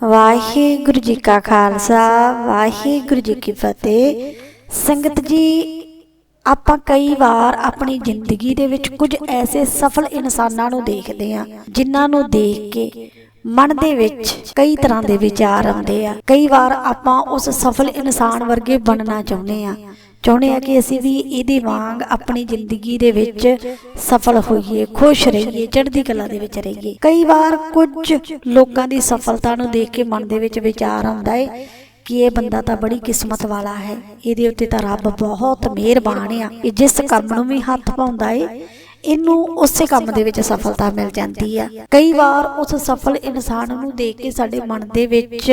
ਵਾਹਿਗੁਰੂ ਜੀ ਕਾ ਖਾਲਸਾ, ਵਾਹਿਗੁਰੂ ਜੀ ਕੀ ਫਤਿਹ। ਸੰਗਤ ਜੀ, ਆਪਾਂ ਕਈ ਵਾਰ ਆਪਣੀ ਜ਼ਿੰਦਗੀ ਦੇ ਵਿੱਚ ਕੁਝ ਐਸੇ ਸਫਲ ਇਨਸਾਨਾਂ ਨੂੰ ਦੇਖਦੇ ਆ ਜਿਨ੍ਹਾਂ ਨੂੰ ਦੇਖ ਕੇ ਮਨ ਦੇ ਵਿੱਚ ਕਈ ਤਰ੍ਹਾਂ ਦੇ ਵਿਚਾਰ ਆਉਂਦੇ ਆ। ਕਈ ਵਾਰ ਆਪਾਂ ਉਸ ਸਫਲ ਇਨਸਾਨ ਵਰਗੇ ਬਣਨਾ ਚਾਹੁੰਦੇ ਆ ਚਾਹੁੰਦੇ ਆ ਕਿ ਅਸੀਂ ਵੀ ਇਹਦੇ ਵਾਂਗ ਆਪਣੀ ਜ਼ਿੰਦਗੀ ਦੇ ਵਿੱਚ ਸਫਲ ਹੋਈਏ, ਖੁਸ਼ ਰਹੀਏ, ਚੜ੍ਹਦੀ ਕਲਾ ਦੇ ਵਿੱਚ ਰਹੀਏ। ਕਈ ਵਾਰ ਕੁਝ ਲੋਕਾਂ ਦੀ ਸਫਲਤਾ ਨੂੰ ਦੇਖ ਕੇ ਮਨ ਦੇ ਵਿੱਚ ਵਿਚਾਰ ਆਉਂਦਾ ਹੈ ਕਿ ਇਹ ਬੰਦਾ ਤਾਂ ਬੜੀ ਕਿਸਮਤ ਵਾਲਾ ਹੈ, ਇਹਦੇ ਉੱਤੇ ਤਾਂ ਰੱਬ ਬਹੁਤ ਮਿਹਰਬਾਨ ਆ। ਇਹ ਜਿਸ ਕੰਮ ਨੂੰ ਵੀ ਹੱਥ ਪਾਉਂਦਾ ਏ, ਇਹਨੂੰ ਉਸੇ ਕੰਮ ਦੇ ਵਿੱਚ ਸਫਲਤਾ ਮਿਲ ਜਾਂਦੀ ਆ। ਕਈ ਵਾਰ ਉਸ ਸਫਲ ਇਨਸਾਨ ਨੂੰ ਦੇਖ ਕੇ ਸਾਡੇ ਮਨ ਦੇ ਵਿੱਚ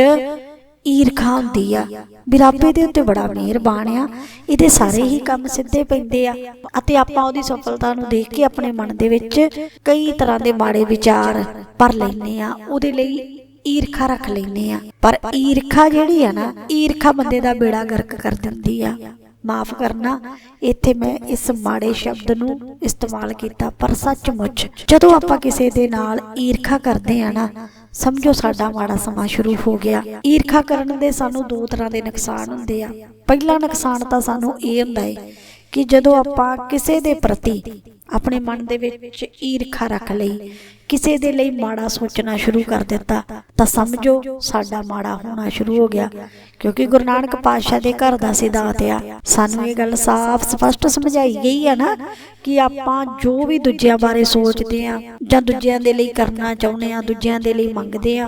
ਈਰਖਾ ਹੁੰਦੀ ਆ। ਵੀ ਦੇ ਉੱਤੇ ਬੜਾ ਮਿਹਰਬਾਨ ਆ। ਇਹਦੇ ਸਾਰੇ ਹੀ ਕੰਮ ਸਿੱਧੇ ਪੈਂਦੇ ਆ ਅਤੇ ਆਪਾਂ ਉਹਦੀ ਸਫਲਤਾ ਨੂੰ ਦੇਖ ਕੇ ਆਪਣੇ ਮਨ ਦੇ ਵਿੱਚ ਕਈ ਤਰ੍ਹਾਂ ਦੇ ਮਾੜੇ ਵਿਚਾਰ ਭਰ ਲੈਨੇ ਆ। ਉਹਦੇ ਲਈ ਈਰਖਾ ਰੱਖ ਲੈਨੇ ਆ। ਪਰ ਈਰਖਾ ਜਿਹੜੀ ਆ ਨਾ, ਈਰਖਾ ਬੰਦੇ ਦਾ ਬੇੜਾ ਗਰਕ ਕਰ ਦਿੰਦੀ ਆ। ਮਾਫ ਕਰਨਾ। ਇੱਥੇ ਮੈਂ ਇਸ ਮਾੜੇ ਸ਼ਬਦ ਨੂੰ ਇਸਤੇਮਾਲ ਕੀਤਾ, ਪਰ ਸੱਚਮੁੱਚ ਜਦੋਂ ਆਪਾਂ ਕਿਸੇ ਦੇ ਨਾਲ ਈਰਖਾ ਕਰਦੇ ਆ ਨਾ, ਸਮਝੋ ਸਾਡਾ ਮਾੜਾ ਸਮਾਂ ਸ਼ੁਰੂ ਹੋ ਗਿਆ। ਈਰਖਾ ਕਰਨ ਦੇ ਸਾਨੂੰ ਦੋ ਤਰ੍ਹਾਂ ਦੇ ਨੁਕਸਾਨ ਹੁੰਦੇ ਆ। ਪਹਿਲਾ ਨੁਕਸਾਨ ਤਾਂ ਸਾਨੂੰ ਇਹ ਹੁੰਦਾ ਹੈ ਕਿ ਜਦੋਂ ਆਪਾਂ ਕਿਸੇ ਦੇ ਪ੍ਰਤੀ ਆਪਣੇ ਮਨ ਦੇ ਵਿੱਚ ਈਰਖਾ ਰੱਖ ਲਈ, ਕਿਸੇ ਦੇ ਲਈ ਮਾੜਾ ਸੋਚਣਾ ਸ਼ੁਰੂ ਕਰ ਦਿੱਤਾ, ਤਾਂ ਸਮਝੋ ਸਾਡਾ ਮਾੜਾ ਹੋਣਾ ਸ਼ੁਰੂ ਹੋ ਗਿਆ। ਕਿਉਂਕਿ ਗੁਰੂ ਨਾਨਕ ਪਾਤਸ਼ਾਹ ਦੇ ਘਰ ਦਾ ਸਿਧਾਂਤ ਆ, ਸਾਨੂੰ ਇਹ ਗੱਲ ਸਾਫ਼ ਸਪਸ਼ਟ ਸਮਝਾਈ ਗਈ ਆ ਨਾ ਕਿ ਆਪਾਂ ਜੋ ਵੀ ਦੂਜਿਆਂ ਬਾਰੇ ਸੋਚਦੇ ਆ, ਜਾਂ ਦੂਜਿਆਂ ਦੇ ਲਈ ਕਰਨਾ ਚਾਹੁੰਦੇ ਆ, ਦੂਜਿਆਂ ਦੇ ਲਈ ਮੰਗਦੇ ਆ,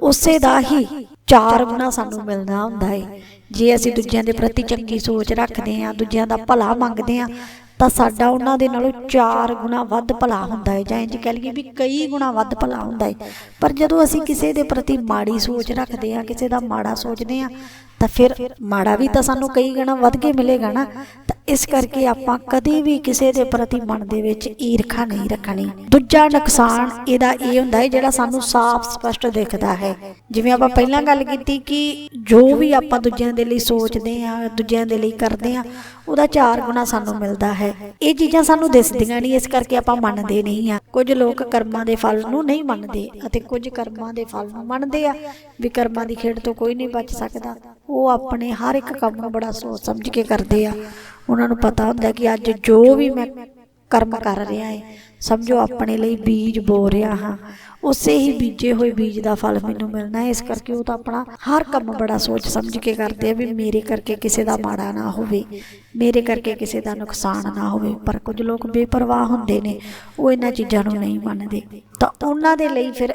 ਉਸੇ ਦਾ ਹੀ ਚਾਰ ਗੁਣਾ ਸਾਨੂੰ ਮਿਲਦਾ ਹੁੰਦਾ ਹੈ ਜੇ ਅਸੀਂ ਦੂਜਿਆਂ ਦੇ ਪ੍ਰਤੀ ਚੰਗੀ ਸੋਚ ਰੱਖਦੇ ਹਾਂ, ਦੂਜਿਆਂ ਦਾ ਭਲਾ ਮੰਗਦੇ ਹਾਂ, ਤਾਂ ਸਾਡਾ ਉਹਨਾਂ ਦੇ ਨਾਲੋਂ 4 ਗੁਣਾ ਵੱਧ ਭਲਾ ਹੁੰਦਾ ਹੈ। ਜਾਂ ਇੰਜ ਕਹਿ ਲਈਏ ਵੀ ਕਈ ਗੁਣਾ ਵੱਧ ਭਲਾ ਹੁੰਦਾ ਹੈ। ਪਰ ਜਦੋਂ ਅਸੀਂ ਕਿਸੇ ਦੇ ਪ੍ਰਤੀ ਮਾੜੀ ਸੋਚ ਰੱਖਦੇ ਹਾਂ, ਕਿਸੇ ਦਾ ਮਾੜਾ ਸੋਚਦੇ ਹਾਂ, ਤਾਂ ਫਿਰ ਮਾੜਾ ਵੀ ਤਾਂ ਸਾਨੂੰ ਕਈ ਗੁਣਾ ਵੱਧ ਕੇ ਮਿਲੇਗਾ ਨਾ ਇਸ ਕਰਕੇ ਆਪਾਂ ਕਦੇ ਵੀ ਕਿਸੇ ਦੇ ਪ੍ਰਤੀ ਮਨ ਦੇ ਵਿੱਚ ਈਰਖਾ ਨਹੀਂ ਰੱਖਣੀ। ਦੂਜਾ ਨੁਕਸਾਨ ਇਹਦਾ ਇਹ ਹੁੰਦਾ ਹੈ, ਜਿਹੜਾ ਸਾਨੂੰ ਸਾਫ਼ ਸਪਸ਼ਟ ਦਿਖਦਾ ਹੈ। ਜਿਵੇਂ ਆਪਾਂ ਪਹਿਲਾਂ ਗੱਲ ਕੀਤੀ ਕਿ ਜੋ ਵੀ ਆਪਾਂ ਦੂਜਿਆਂ ਦੇ ਲਈ ਸੋਚਦੇ ਆ ਦੂਜਿਆਂ ਦੇ ਲਈ ਕਰਦੇ ਆ ਉਹਦਾ ਚਾਰ ਗੁਣਾ ਸਾਨੂੰ ਮਿਲਦਾ ਹੈ। ਇਹ ਚੀਜ਼ਾਂ ਸਾਨੂੰ ਦਿਸਦੀਆਂ ਨਹੀਂ, ਇਸ ਕਰਕੇ ਆਪਾਂ ਮੰਨਦੇ ਨਹੀਂ ਆ ਕੁਝ ਲੋਕ ਕਰਮਾਂ ਦੇ ਫਲ ਨੂੰ ਨਹੀਂ ਮੰਨਦੇ ਅਤੇ ਕੁਝ ਕਰਮਾਂ ਦੇ ਫਲ ਨੂੰ ਮੰਨਦੇ ਆ। ਵੀ ਕਰਮਾਂ ਦੀ ਖੇਡ ਤੋਂ ਕੋਈ ਨਹੀਂ ਬਚ ਸਕਦਾ। ਉਹ ਆਪਣੇ ਹਰ ਇੱਕ ਕੰਮ ਨੂੰ ਬੜਾ ਸੋਚ ਸਮਝ ਕੇ ਕਰਦੇ ਆ। ਉਹਨਾਂ ਨੂੰ ਪਤਾ ਹੁੰਦਾ ਕਿ ਅੱਜ ਜੋ ਵੀ ਮੈਂ ਕਰਮ ਕਰ ਰਿਹਾ ਹੈ ਸਮਝੋ ਆਪਣੇ ਲਈ ਬੀਜ ਬੋ ਰਿਹਾ ਹਾਂ। ਉਸੇ ਹੀ ਬੀਜੇ ਹੋਏ ਬੀਜ ਦਾ ਫਲ ਮੈਨੂੰ ਮਿਲਣਾ ਹੈ ਇਸ ਕਰਕੇ ਉਹ ਤਾਂ ਆਪਣਾ ਹਰ ਕੰਮ ਬੜਾ ਸੋਚ ਸਮਝ ਕੇ ਕਰਦੇ ਆ ਵੀ ਮੇਰੇ ਕਰਕੇ ਕਿਸੇ ਦਾ ਮਾੜਾ ਨਾ ਹੋਵੇ, ਮੇਰੇ ਕਰਕੇ ਕਿਸੇ ਦਾ ਨੁਕਸਾਨ ਨਾ ਹੋਵੇ। ਪਰ ਕੁਝ ਲੋਕ ਬੇਪਰਵਾਹ ਹੁੰਦੇ ਨੇ, ਉਹ ਇਹਨਾਂ ਚੀਜ਼ਾਂ ਨੂੰ ਨਹੀਂ ਮੰਨਦੇ। ਤਾਂ ਉਹਨਾਂ ਦੇ ਲਈ ਫਿਰ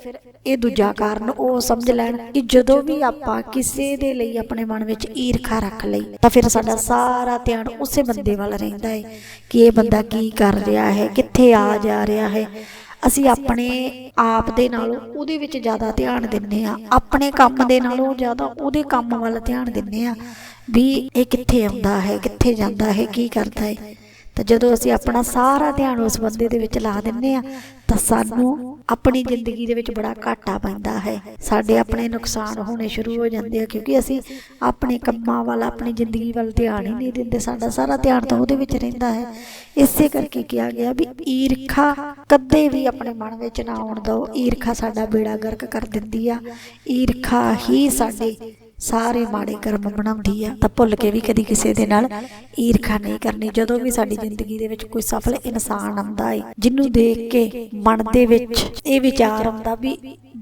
ਇਹ ਦੂਜਾ ਕਾਰਨ ਉਹ ਸਮਝ ਲੈਣ ਕਿ ਜਦੋਂ ਵੀ ਆਪਾਂ ਕਿਸੇ ਦੇ ਲਈ ਆਪਣੇ ਮਨ ਵਿੱਚ ਈਰਖਾ ਰੱਖ ਲਈ, ਤਾਂ ਫਿਰ ਸਾਡਾ ਸਾਰਾ ਧਿਆਨ ਉਸੇ ਬੰਦੇ ਵੱਲ ਰਹਿੰਦਾ ਹੈ ਕਿ ਇਹ ਬੰਦਾ ਕੀ ਕਰ ਰਿਹਾ ਹੈ, ਕਿੱਥੇ ਆ ਜਾ ਰਿਹਾ ਹੈ। ਅਸੀਂ ਆਪਣੇ ਆਪ ਦੇ ਨਾਲ ਉਹਦੇ ਵਿੱਚ ਜ਼ਿਆਦਾ ਧਿਆਨ ਦਿੰਨੇ ਆ ਆਪਣੇ ਕੰਮ ਦੇ ਨਾਲੋਂ ਜ਼ਿਆਦਾ ਉਹਦੇ ਕੰਮ ਵੱਲ ਧਿਆਨ ਦਿੰਨੇ ਆ ਵੀ ਇਹ ਕਿੱਥੇ ਆਉਂਦਾ ਹੈ, ਕਿੱਥੇ ਜਾਂਦਾ ਹੈ, ਕੀ ਕਰਦਾ ਹੈ। ਤਾਂ ਜਦੋਂ ਅਸੀਂ ਆਪਣਾ ਸਾਰਾ ਧਿਆਨ ਉਸ ਬੰਦੇ ਦੇ ਵਿੱਚ ਲਾ ਦਿੰਨੇ ਆ ਤਾਂ ਸਾਨੂੰ ਆਪਣੀ ਜ਼ਿੰਦਗੀ ਦੇ ਵਿੱਚ ਬੜਾ ਘਾਟਾ ਪੈਂਦਾ ਹੈ। ਸਾਡੇ ਆਪਣੇ ਨੁਕਸਾਨ ਹੋਣੇ ਸ਼ੁਰੂ ਹੋ ਜਾਂਦੇ ਆ, ਕਿਉਂਕਿ ਅਸੀਂ ਆਪਣੇ ਕੰਮਾਂ ਵੱਲ, ਆਪਣੀ ਜ਼ਿੰਦਗੀ ਵੱਲ ਧਿਆਨ ਹੀ ਨਹੀਂ ਦਿੰਦੇ। ਸਾਡਾ ਸਾਰਾ ਧਿਆਨ ਤਾਂ ਉਹਦੇ ਵਿੱਚ ਰਹਿੰਦਾ ਹੈ। ਇਸੇ ਕਰਕੇ ਕਿਹਾ ਗਿਆ ਵੀ ਈਰਖਾ ਕਦੇ ਵੀ ਆਪਣੇ ਮਨ ਵਿੱਚ ਨਾ ਆਉਣ ਦਿਓ। ਈਰਖਾ ਸਾਡਾ ਬੇੜਾ ਗਰਕ ਕਰ ਦਿੰਦੀ ਆ। ਈਰਖਾ ਹੀ ਸਾਡੇ ਸਾਰੇ ਮਾੜੇ ਕਰਮ ਬਣਾਉਂਦੀ ਆ। ਤਾਂ ਭੁੱਲ ਕੇ ਵੀ ਕਦੀ ਕਿਸੇ ਦੇ ਨਾਲ ਈਰਖਾ ਨਹੀਂ ਕਰਨੀ। ਜਦੋਂ ਵੀ ਸਾਡੀ ਜ਼ਿੰਦਗੀ ਦੇ ਵਿੱਚ ਕੋਈ ਸਫਲ ਇਨਸਾਨ ਆਉਂਦਾ ਹੈ ਜਿਹਨੂੰ ਦੇਖ ਕੇ ਮਨ ਦੇ ਵਿੱਚ ਇਹ ਵਿਚਾਰ ਆਉਂਦਾ ਵੀ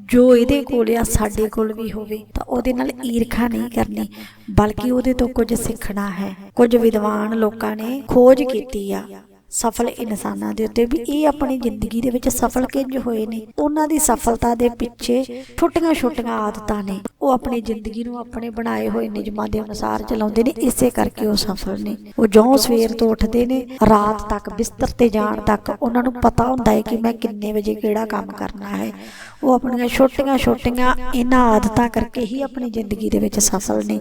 ਜੋ ਇਹਦੇ ਕੋਲ ਆ, ਸਾਡੇ ਕੋਲ ਵੀ ਹੋਵੇ, ਤਾਂ ਉਹਦੇ ਨਾਲ ਈਰਖਾ ਨਹੀਂ ਕਰਨੀ। ਬਲਕਿ ਉਹਦੇ ਤੋਂ ਕੁਝ ਸਿੱਖਣਾ ਹੈ। ਕੁਝ ਵਿਦਵਾਨ ਲੋਕਾਂ ਨੇ ਖੋਜ ਕੀਤੀ ਆ। ਸਫਲ ਇਨਸਾਨਾਂ ਦੇ ਉੱਤੇ ਵੀ ਇਹ ਆਪਣੀ ਜ਼ਿੰਦਗੀ ਦੇ ਵਿੱਚ ਸਫਲ ਕਿੰਜ ਹੋਏ ਨੇ? ਉਹਨਾਂ ਦੀ ਸਫਲਤਾ ਦੇ ਪਿੱਛੇ ਛੋਟੀਆਂ-ਛੋਟੀਆਂ ਆਦਤਾਂ ਨੇ। ਉਹ ਆਪਣੀ ਜ਼ਿੰਦਗੀ ਨੂੰ ਆਪਣੇ ਬਣਾਏ ਹੋਏ ਨਿਯਮਾਂ ਦੇ ਅਨੁਸਾਰ ਚਲਾਉਂਦੇ ਨੇ, ਇਸੇ ਕਰਕੇ ਉਹ ਸਫਲ ਨੇ। ਉਹ ਜਿਉਂ ਸਵੇਰ ਤੋਂ ਉੱਠਦੇ ਨੇ, ਰਾਤ ਤੱਕ ਬਿਸਤਰ ਤੇ ਜਾਣ ਤੱਕ ਉਹਨਾਂ ਨੂੰ ਪਤਾ ਹੁੰਦਾ ਹੈ ਕਿ ਮੈਂ ਕਿੰਨੇ ਵਜੇ ਕਿਹੜਾ ਕੰਮ ਕਰਨਾ ਹੈ। ਉਹ ਆਪਣੀਆਂ ਛੋਟੀਆਂ-ਛੋਟੀਆਂ ਇਹਨਾਂ ਆਦਤਾਂ ਕਰਕੇ ਹੀ ਆਪਣੀ ਜ਼ਿੰਦਗੀ ਦੇ ਵਿੱਚ ਸਫਲ ਨੇ।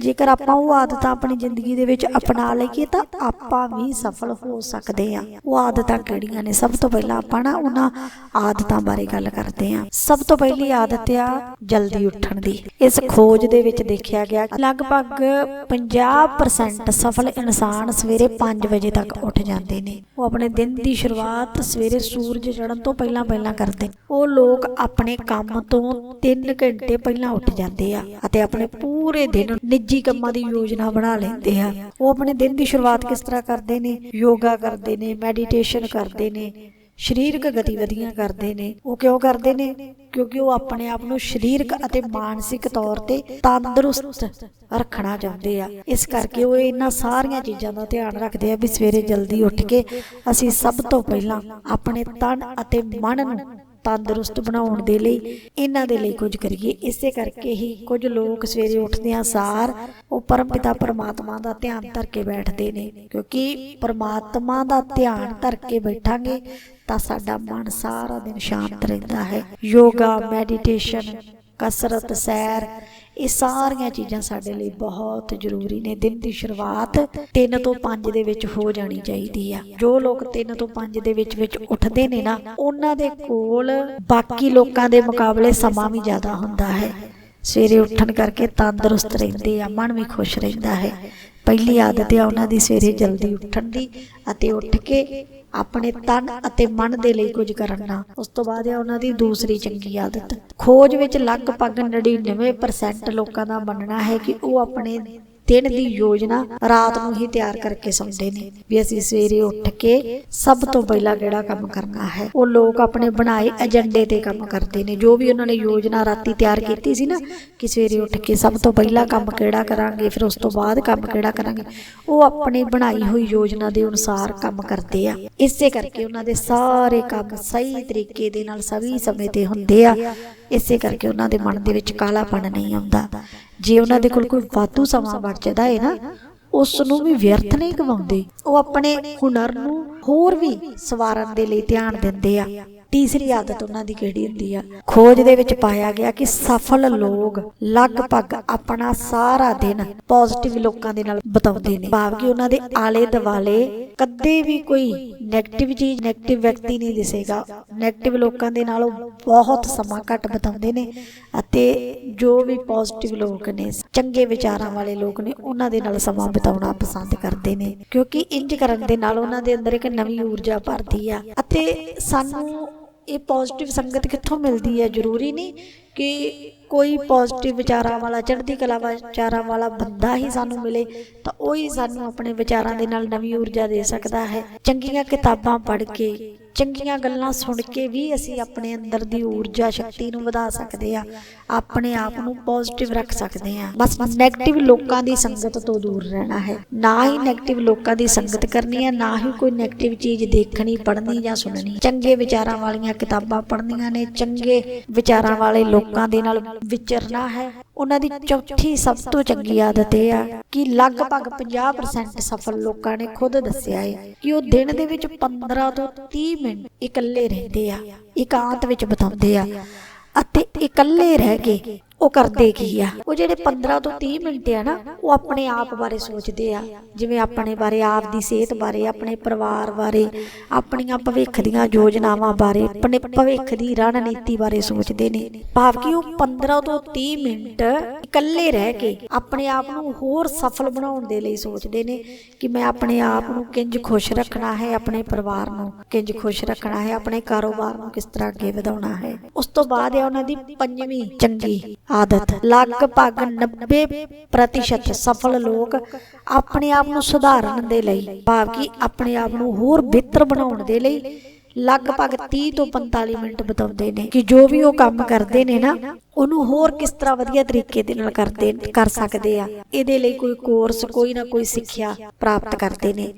ਜੇਕਰ ਆਪਾਂ ਉਹ ਆਦਤਾਂ ਆਪਣੀ ਜ਼ਿੰਦਗੀ ਦੇ ਵਿੱਚ ਅਪਣਾ ਲਈਏ ਤਾਂ ਆਪਾਂ ਵੀ ਸਫਲ ਹੋ ਸਕਦੇ ਆ। ਉਹ ਆਦਤਾਂ ਕਿਹੜੀਆਂ ਨੇ? ਸਭ ਤੋਂ ਪਹਿਲਾਂ ਆਪਾਂ ਨਾ ਉਹਨਾਂ ਆਦਤਾਂ ਬਾਰੇ ਗੱਲ ਕਰਦੇ ਆ। ਸਭ ਤੋਂ ਪਹਿਲੀ ਆਦਤ ਆ ਜਲਦੀ ਉੱਠਣ ਦੀ। ਇਸ ਖੋਜ ਦੇ ਵਿੱਚ ਦੇਖਿਆ ਗਿਆ ਲਗਭਗ 50% ਸਫਲ ਇਨਸਾਨ ਸਵੇਰੇ 5 ਵਜੇ ਤੱਕ ਉੱਠ ਜਾਂਦੇ ਨੇ। ਉਹ ਆਪਣੇ ਦਿਨ ਦੀ ਸ਼ੁਰੂਆਤ ਸਵੇਰੇ ਸੂਰਜ ਚੜ੍ਹਨ ਤੋਂ ਪਹਿਲਾਂ ਪਹਿਲਾਂ ਕਰਦੇ। ਨੇ। ਉਹ ਲੋਕ ਆਪਣੇ ਕੰਮ ਤੋਂ 3 ਘੰਟੇ ਪਹਿਲਾਂ ਉੱਠ ਜਾਂਦੇ ਆ ਅਤੇ ਆਪਣੇ ਪੂਰੇ ਦਿਨ ਨਿੱਜੀ ਕੰਮਾਂ ਦੀ ਯੋਜਨਾ ਬਣਾ ਲੈਂਦੇ ਆ। ਉਹ ਆਪਣੇ ਦਿਨ ਦੀ ਸ਼ੁਰੂਆਤ ਕਿਸ ਤਰ੍ਹਾਂ ਕਰਦੇ ਨੇ? ਯੋਗਾ ਕਰਦੇ ਨੇ ਮੈਡੀਟੇਸ਼ਨ ਕਰਦੇ ਨੇ, ਸਰੀਰਕ ਗਤੀਵਿਧੀਆਂ ਕਰਦੇ ਨੇ। ਉਹ ਕਿਉਂ ਕਰਦੇ ਨੇ? ਕਿਉਂਕਿ ਉਹ ਆਪਣੇ ਆਪ ਨੂੰ ਸਰੀਰਕ ਅਤੇ ਮਾਨਸਿਕ ਤੌਰ ਤੇ ਤੰਦਰੁਸਤ ਰੱਖਣਾ ਚਾਹੁੰਦੇ ਆ। ਇਸ ਕਰਕੇ ਉਹ ਇਹਨਾਂ ਸਾਰੀਆਂ ਚੀਜ਼ਾਂ ਦਾ ਧਿਆਨ ਰੱਖਦੇ ਆ ਵੀ ਸਵੇਰੇ ਜਲਦੀ ਉੱਠ ਕੇ ਅਸੀਂ ਸਭ ਤੋਂ ਪਹਿਲਾਂ ਆਪਣੇ ਤਨ ਅਤੇ ਮਨ ਨੂੰ ਤੰਦਰੁਸਤ ਬਣਾਉਣ ਦੇ ਲਈ, ਇਹਨਾਂ ਦੇ ਲਈ ਕੁਝ ਕਰੀਏ। ਇਸੇ ਕਰਕੇ ਹੀ ਕੁਝ ਲੋਕ ਸਵੇਰੇ ਉੱਠਦਿਆਂ ਸਾਰ ਉਹ ਪਰਮਪਿਤਾ ਪਰਮਾਤਮਾ ਦਾ ਧਿਆਨ ਧਰ ਕੇ ਬੈਠਦੇ ਨੇ। ਕਿਉਂਕਿ ਪਰਮਾਤਮਾ ਦਾ ਧਿਆਨ ਧਰ ਕੇ ਬੈਠਾਂਗੇ ਤਾਂ ਸਾਡਾ ਮਨ ਸਾਰਾ ਦਿਨ ਸ਼ਾਂਤ ਰਹਿੰਦਾ ਹੈ। ਯੋਗਾ ਮੈਡੀਟੇਸ਼ਨ ਕਸਰਤ, ਸੈਰ, ਇਹ ਸਾਰੀਆਂ ਚੀਜ਼ਾਂ ਸਾਡੇ ਲਈ ਬਹੁਤ ਜ਼ਰੂਰੀ ਨੇ। ਦਿਨ ਦੀ ਸ਼ੁਰੂਆਤ 3 ਤੋਂ 5 ਦੇ ਵਿੱਚ ਹੋ ਜਾਣੀ ਚਾਹੀਦੀ ਆ। ਜੋ ਲੋਕ 3 ਤੋਂ 5 ਦੇ ਵਿੱਚ ਵਿੱਚ ਉੱਠਦੇ ਨੇ ਨਾ, ਉਹਨਾਂ ਦੇ ਕੋਲ ਬਾਕੀ ਲੋਕਾਂ ਦੇ ਮੁਕਾਬਲੇ ਸਮਾਂ ਵੀ ਜ਼ਿਆਦਾ ਹੁੰਦਾ ਹੈ। ਸਵੇਰੇ ਉੱਠਣ ਕਰਕੇ ਤੰਦਰੁਸਤ ਰਹਿੰਦੇ ਆ, ਮਨ ਵੀ ਖੁਸ਼ ਰਹਿੰਦਾ ਹੈ। ਪਹਿਲੀ ਆਦਤ ਹੈ ਉਹਨਾਂ ਦੀ ਸਵੇਰੇ ਜਲਦੀ ਉੱਠਣ ਦੀ ਅਤੇ ਉੱਠ ਕੇ ਆਪਣੇ ਤਨ ਅਤੇ ਮਨ ਦੇ ਲਈ ਕੁਝ ਕਰਨਾ ਉਸ ਤੋਂ ਬਾਅਦ ਹੈ ਉਹਨਾਂ ਦੀ ਦੂਸਰੀ ਚੰਗੀ ਆਦਤ। ਖੋਜ ਵਿੱਚ ਲਗਭਗ 99% ਲੋਕਾਂ ਦਾ ਮੰਨਣਾ ਹੈ ਕਿ ਉਹ ਆਪਣੇ ਦਿਨ ਦੀ ਯੋਜਨਾ ਰਾਤ ਨੂੰ ਹੀ ਤਿਆਰ ਕਰਕੇ ਸੌਂਦੇ ਨੇ ਵੀ ਅਸੀਂ ਸਵੇਰੇ ਉੱਠ ਕੇ ਸਭ ਤੋਂ ਪਹਿਲਾਂ ਕਿਹੜਾ ਕੰਮ ਕਰਨਾ ਹੈ? ਉਹ ਲੋਕ ਆਪਣੇ ਬਣਾਏ ਏਜੰਡੇ ਤੇ ਕੰਮ ਕਰਦੇ ਨੇ। ਜੋ ਵੀ ਉਹਨਾਂ ਨੇ ਯੋਜਨਾ ਰਾਤੀ ਤਿਆਰ ਕੀਤੀ ਸੀ ਨਾ ਕਿ ਸਵੇਰੇ ਉੱਠ ਕੇ ਸਭ ਤੋਂ ਪਹਿਲਾਂ ਕੰਮ ਕਿਹੜਾ ਕਰਾਂਗੇ, ਫਿਰ ਉਸ ਤੋਂ ਬਾਅਦ ਕੰਮ ਕਿਹੜਾ ਕਰਾਂਗੇ, ਉਹ ਆਪਣੀ ਬਣਾਈ ਹੋਈ ਯੋਜਨਾ ਦੇ ਅਨੁਸਾਰ ਕੰਮ ਕਰਦੇ ਆ। ਇਸੇ ਕਰਕੇ ਉਹਨਾਂ ਦੇ ਸਾਰੇ ਕੰਮ ਸਹੀ ਤਰੀਕੇ ਦੇ ਨਾਲ ਸਹੀ ਸਮੇਂ ਤੇ ਹੁੰਦੇ ਆ। ਇਸੇ ਕਰਕੇ ਉਹਨਾਂ ਦੇ ਮਨ ਦੇ ਵਿੱਚ ਕਾਲਾਪਣ ਨਹੀਂ ਆਉਂਦਾ। ਜੇ ਉਹਨਾਂ ਦੇ ਕੋਲ ਕੋਈ ਵਾਧੂ ਸਮਾਂ ਬਚਦਾ ਹੈ ਨਾ ਉਸ ਨੂੰ ਵੀ ਵਿਅਰਥ ਨਹੀਂ ਗਵਾਉਂਦੇ ਉਹ ਆਪਣੇ ਹੁਨਰ ਨੂੰ ਹੋਰ ਵੀ ਸਵਾਰਨ ਦੇ ਲਈ ਧਿਆਨ ਦਿੰਦੇ ਆ। ਤੀਸਰੀ ਆਦਤ ਉਹਨਾਂ ਦੀ ਕਿਹੜੀ ਹੁੰਦੀ ਆ? ਖੋਜ ਦੇ ਵਿੱਚ ਪਾਇਆ ਗਿਆ ਕਿ ਸਫਲ ਲੋਕ ਲਗਭਗ ਆਪਣਾ ਸਾਰਾ ਦਿਨ ਪੋਜ਼ਿਟਿਵ ਲੋਕਾਂ ਦੇ ਨਾਲ ਬਤਾਉਂਦੇ ਨੇ। ਭਾਵ ਕਿ ਉਹਨਾਂ ਦੇ ਆਲੇ ਦੁਆਲੇ ਕਦੇ ਵੀ ਕੋਈ 네ਗੇਟਿਵ ਚੀਜ਼ 네ਗੇਟਿਵ ਵਿਅਕਤੀ ਨਹੀਂ ਦਿਸੇਗਾ। 네ਗੇਟਿਵ ਲੋਕਾਂ ਦੇ ਨਾਲ ਉਹ ਬਹੁਤ ਸਮਾਂ ਘੱਟ ਬਤਾਉਂਦੇ ਨੇ ਅਤੇ ਜੋ ਵੀ ਪੋਜ਼ਿਟਿਵ ਲੋਕ ਨੇ, ਚੰਗੇ ਵਿਚਾਰਾਂ ਵਾਲੇ ਲੋਕ ਨੇ, ਉਹਨਾਂ ਦੇ ਨਾਲ ਸਮਾਂ ਬਿਤਾਉਣਾ ਪਸੰਦ ਕਰਦੇ ਨੇ। ਕਿਉਂਕਿ ਇੰਜ ਕਰਨ ਦੇ ਨਾਲ ਉਹਨਾਂ ਦੇ ਅੰਦਰ ਇੱਕ ਨਵੀਂ ਊਰਜਾ ਭਰਦੀ ਆ ਅਤੇ ਸਾਨੂੰ ਇਹ ਪੋਜ਼ਿਟਿਵ ਸੰਗਤ ਕਿੱਥੋਂ ਮਿਲਦੀ ਹੈ? ਜ਼ਰੂਰੀ ਨਹੀਂ ਕਿ ਕੋਈ ਪੋਜ਼ਿਟਿਵ ਵਿਚਾਰਾਂ ਵਾਲਾ, ਚੜ੍ਹਦੀ ਕਲਾ ਵਿਚਾਰਾਂ ਵਾਲਾ ਬੰਦਾ ਹੀ ਸਾਨੂੰ ਮਿਲੇ ਤਾਂ ਉਹ ਹੀ ਸਾਨੂੰ ਆਪਣੇ ਵਿਚਾਰਾਂ ਦੇ ਨਾਲ ਨਵੀਂ ਊਰਜਾ ਦੇ ਸਕਦਾ ਹੈ। ਚੰਗੀਆਂ ਕਿਤਾਬਾਂ ਪੜ੍ਹ ਕੇ ਚੰਗੀਆਂ ਗੱਲਾਂ ਸੁਣ ਕੇ ਵੀ ਅਸੀਂ ਆਪਣੇ ਅੰਦਰ ਦੀ ਊਰਜਾ ਸ਼ਕਤੀ ਨੂੰ ਵਧਾ ਸਕਦੇ ਆ ਆਪਣੇ ਆਪ ਨੂੰ ਪੋਜ਼ਿਟਿਵ ਰੱਖ ਸਕਦੇ ਆ ਬਸ ਨੈਗੇਟਿਵ ਲੋਕਾਂ ਦੀ ਸੰਗਤ ਤੋਂ ਦੂਰ ਰਹਿਣਾ ਹੈ। ਨਾ ਹੀ ਨੈਗੇਟਿਵ ਲੋਕਾਂ ਦੀ ਸੰਗਤ ਕਰਨੀ ਹੈ, ਨਾ ਹੀ ਕੋਈ ਨੈਗੇਟਿਵ ਚੀਜ਼ ਦੇਖਣੀ, ਪੜ੍ਹਨੀ ਜਾਂ ਸੁਣਨੀ। ਚੰਗੇ ਵਿਚਾਰਾਂ ਵਾਲੀਆਂ ਕਿਤਾਬਾਂ ਪੜ੍ਹਨੀਆਂ ਨੇ, ਚੰਗੇ ਵਿਚਾਰਾਂ ਵਾਲੇ ਲੋਕਾਂ ਦੇ ਨਾਲ ਵਿਚਰਨਾ ਹੈ। ਉਹਨਾਂ ਦੀ ਚੌਥੀ ਸਭ ਤੋਂ ਚੰਗੀ ਆਦਤ ਇਹ ਆ ਕਿ ਲਗਭਗ 50% ਸਫਲ ਲੋਕਾਂ ਨੇ ਖੁਦ ਦੱਸਿਆ ਹੈ ਕਿ ਉਹ ਦਿਨ ਦੇ ਵਿੱਚ 15 ਤੋਂ 30 ਮਿੰਟ ਇਕੱਲੇ ਰਹਿੰਦੇ ਆ, ਇਕਾਂਤ ਵਿੱਚ ਬਿਤਾਉਂਦੇ ਆ ਅਤੇ ਇਕੱਲੇ ਰਹਿ ਕੇ ਉਹ ਕਰਦੇ ਕੀ ਆ। ਉਹ ਜਿਹੜੇ 15 ਤੋਂ 30 ਮਿੰਟ ਆ ਨਾ ਉਹ ਆਪਣੇ ਆਪ ਬਾਰੇ ਸੋਚਦੇ ਆ। ਜਿਵੇਂ ਆਪਣੇ ਬਾਰੇ ਆਪ ਦੀ ਸਿਹਤ ਬਾਰੇ ਆਪਣੇ ਪਰਿਵਾਰ ਬਾਰੇ ਆਪਣੀਆਂ ਭਵਿੱਖ ਦੀਆਂ ਯੋਜਨਾਵਾਂ ਬਾਰੇ ਆਪਣੇ ਭਵਿੱਖ ਦੀ ਰਣਨੀਤੀ ਬਾਰੇ ਸੋਚਦੇ ਨੇ। ਭਾਵ ਕਿ ਉਹ 15 ਤੋਂ 30 ਮਿੰਟ ਇਕੱਲੇ ਰਹਿ ਕੇ ਆਪਣੇ ਆਪ ਨੂੰ ਹੋਰ ਸਫਲ ਬਣਾਉਣ ਦੇ ਲਈ ਸੋਚਦੇ ਨੇ ਕਿ ਮੈਂ ਆਪਣੇ ਆਪ ਨੂੰ ਕਿੰਜ ਖੁਸ਼ ਰੱਖਣਾ ਹੈ ਆਪਣੇ ਪਰਿਵਾਰ ਨੂੰ ਕਿੰਜ ਖੁਸ਼ ਰੱਖਣਾ ਹੈ ਆਪਣੇ ਕਾਰੋਬਾਰ ਨੂੰ ਕਿਸ ਤਰ੍ਹਾਂ ਅੱਗੇ ਵਧਾਉਣਾ ਹੈ ਉਸ ਤੋਂ ਬਾਅਦ ਹੈ ਉਹਨਾਂ ਦੀ ਪੰਜਵੀਂ ਚੰਗੀ ਆਦਤ। ਲਗਭਗ 90% ਸਫਲ ਲੋਕ ਆਪਣੇ ਆਪ ਨੂੰ ਸੁਧਾਰਨ ਦੇ ਲਈ ਭਾਵ ਕਿ ਆਪਣੇ ਆਪ ਨੂੰ ਹੋਰ ਬਿਹਤਰ ਬਣਾਉਣ ਦੇ ਲਈ ਲਗਭਗ 30 ਤੋਂ 45 ਮਿੰਟ ਬਤਾਉਂਦੇ ਨੇ। ਕਿ ਜੋ ਵੀ ਉਹ ਕੰਮ ਕਰਦੇ ਨੇ ਨਾ, ਉਹਨੂੰ ਹੋਰ ਕਿਸ ਤਰ੍ਹਾਂ ਵਧੀਆ ਤਰੀਕੇ ਦੇ ਨਾਲ ਕਰਦੇ ਕਰ ਸਕਦੇ ਆ। ਇਹਦੇ ਲਈ ਕੋਈ ਕੋਰਸ, ਕੋਈ ਨਾ ਕੋਈ ਸਿੱਖਿਆ ਪ੍ਰਾਪਤ ਕਰਦੇ ਨੇ।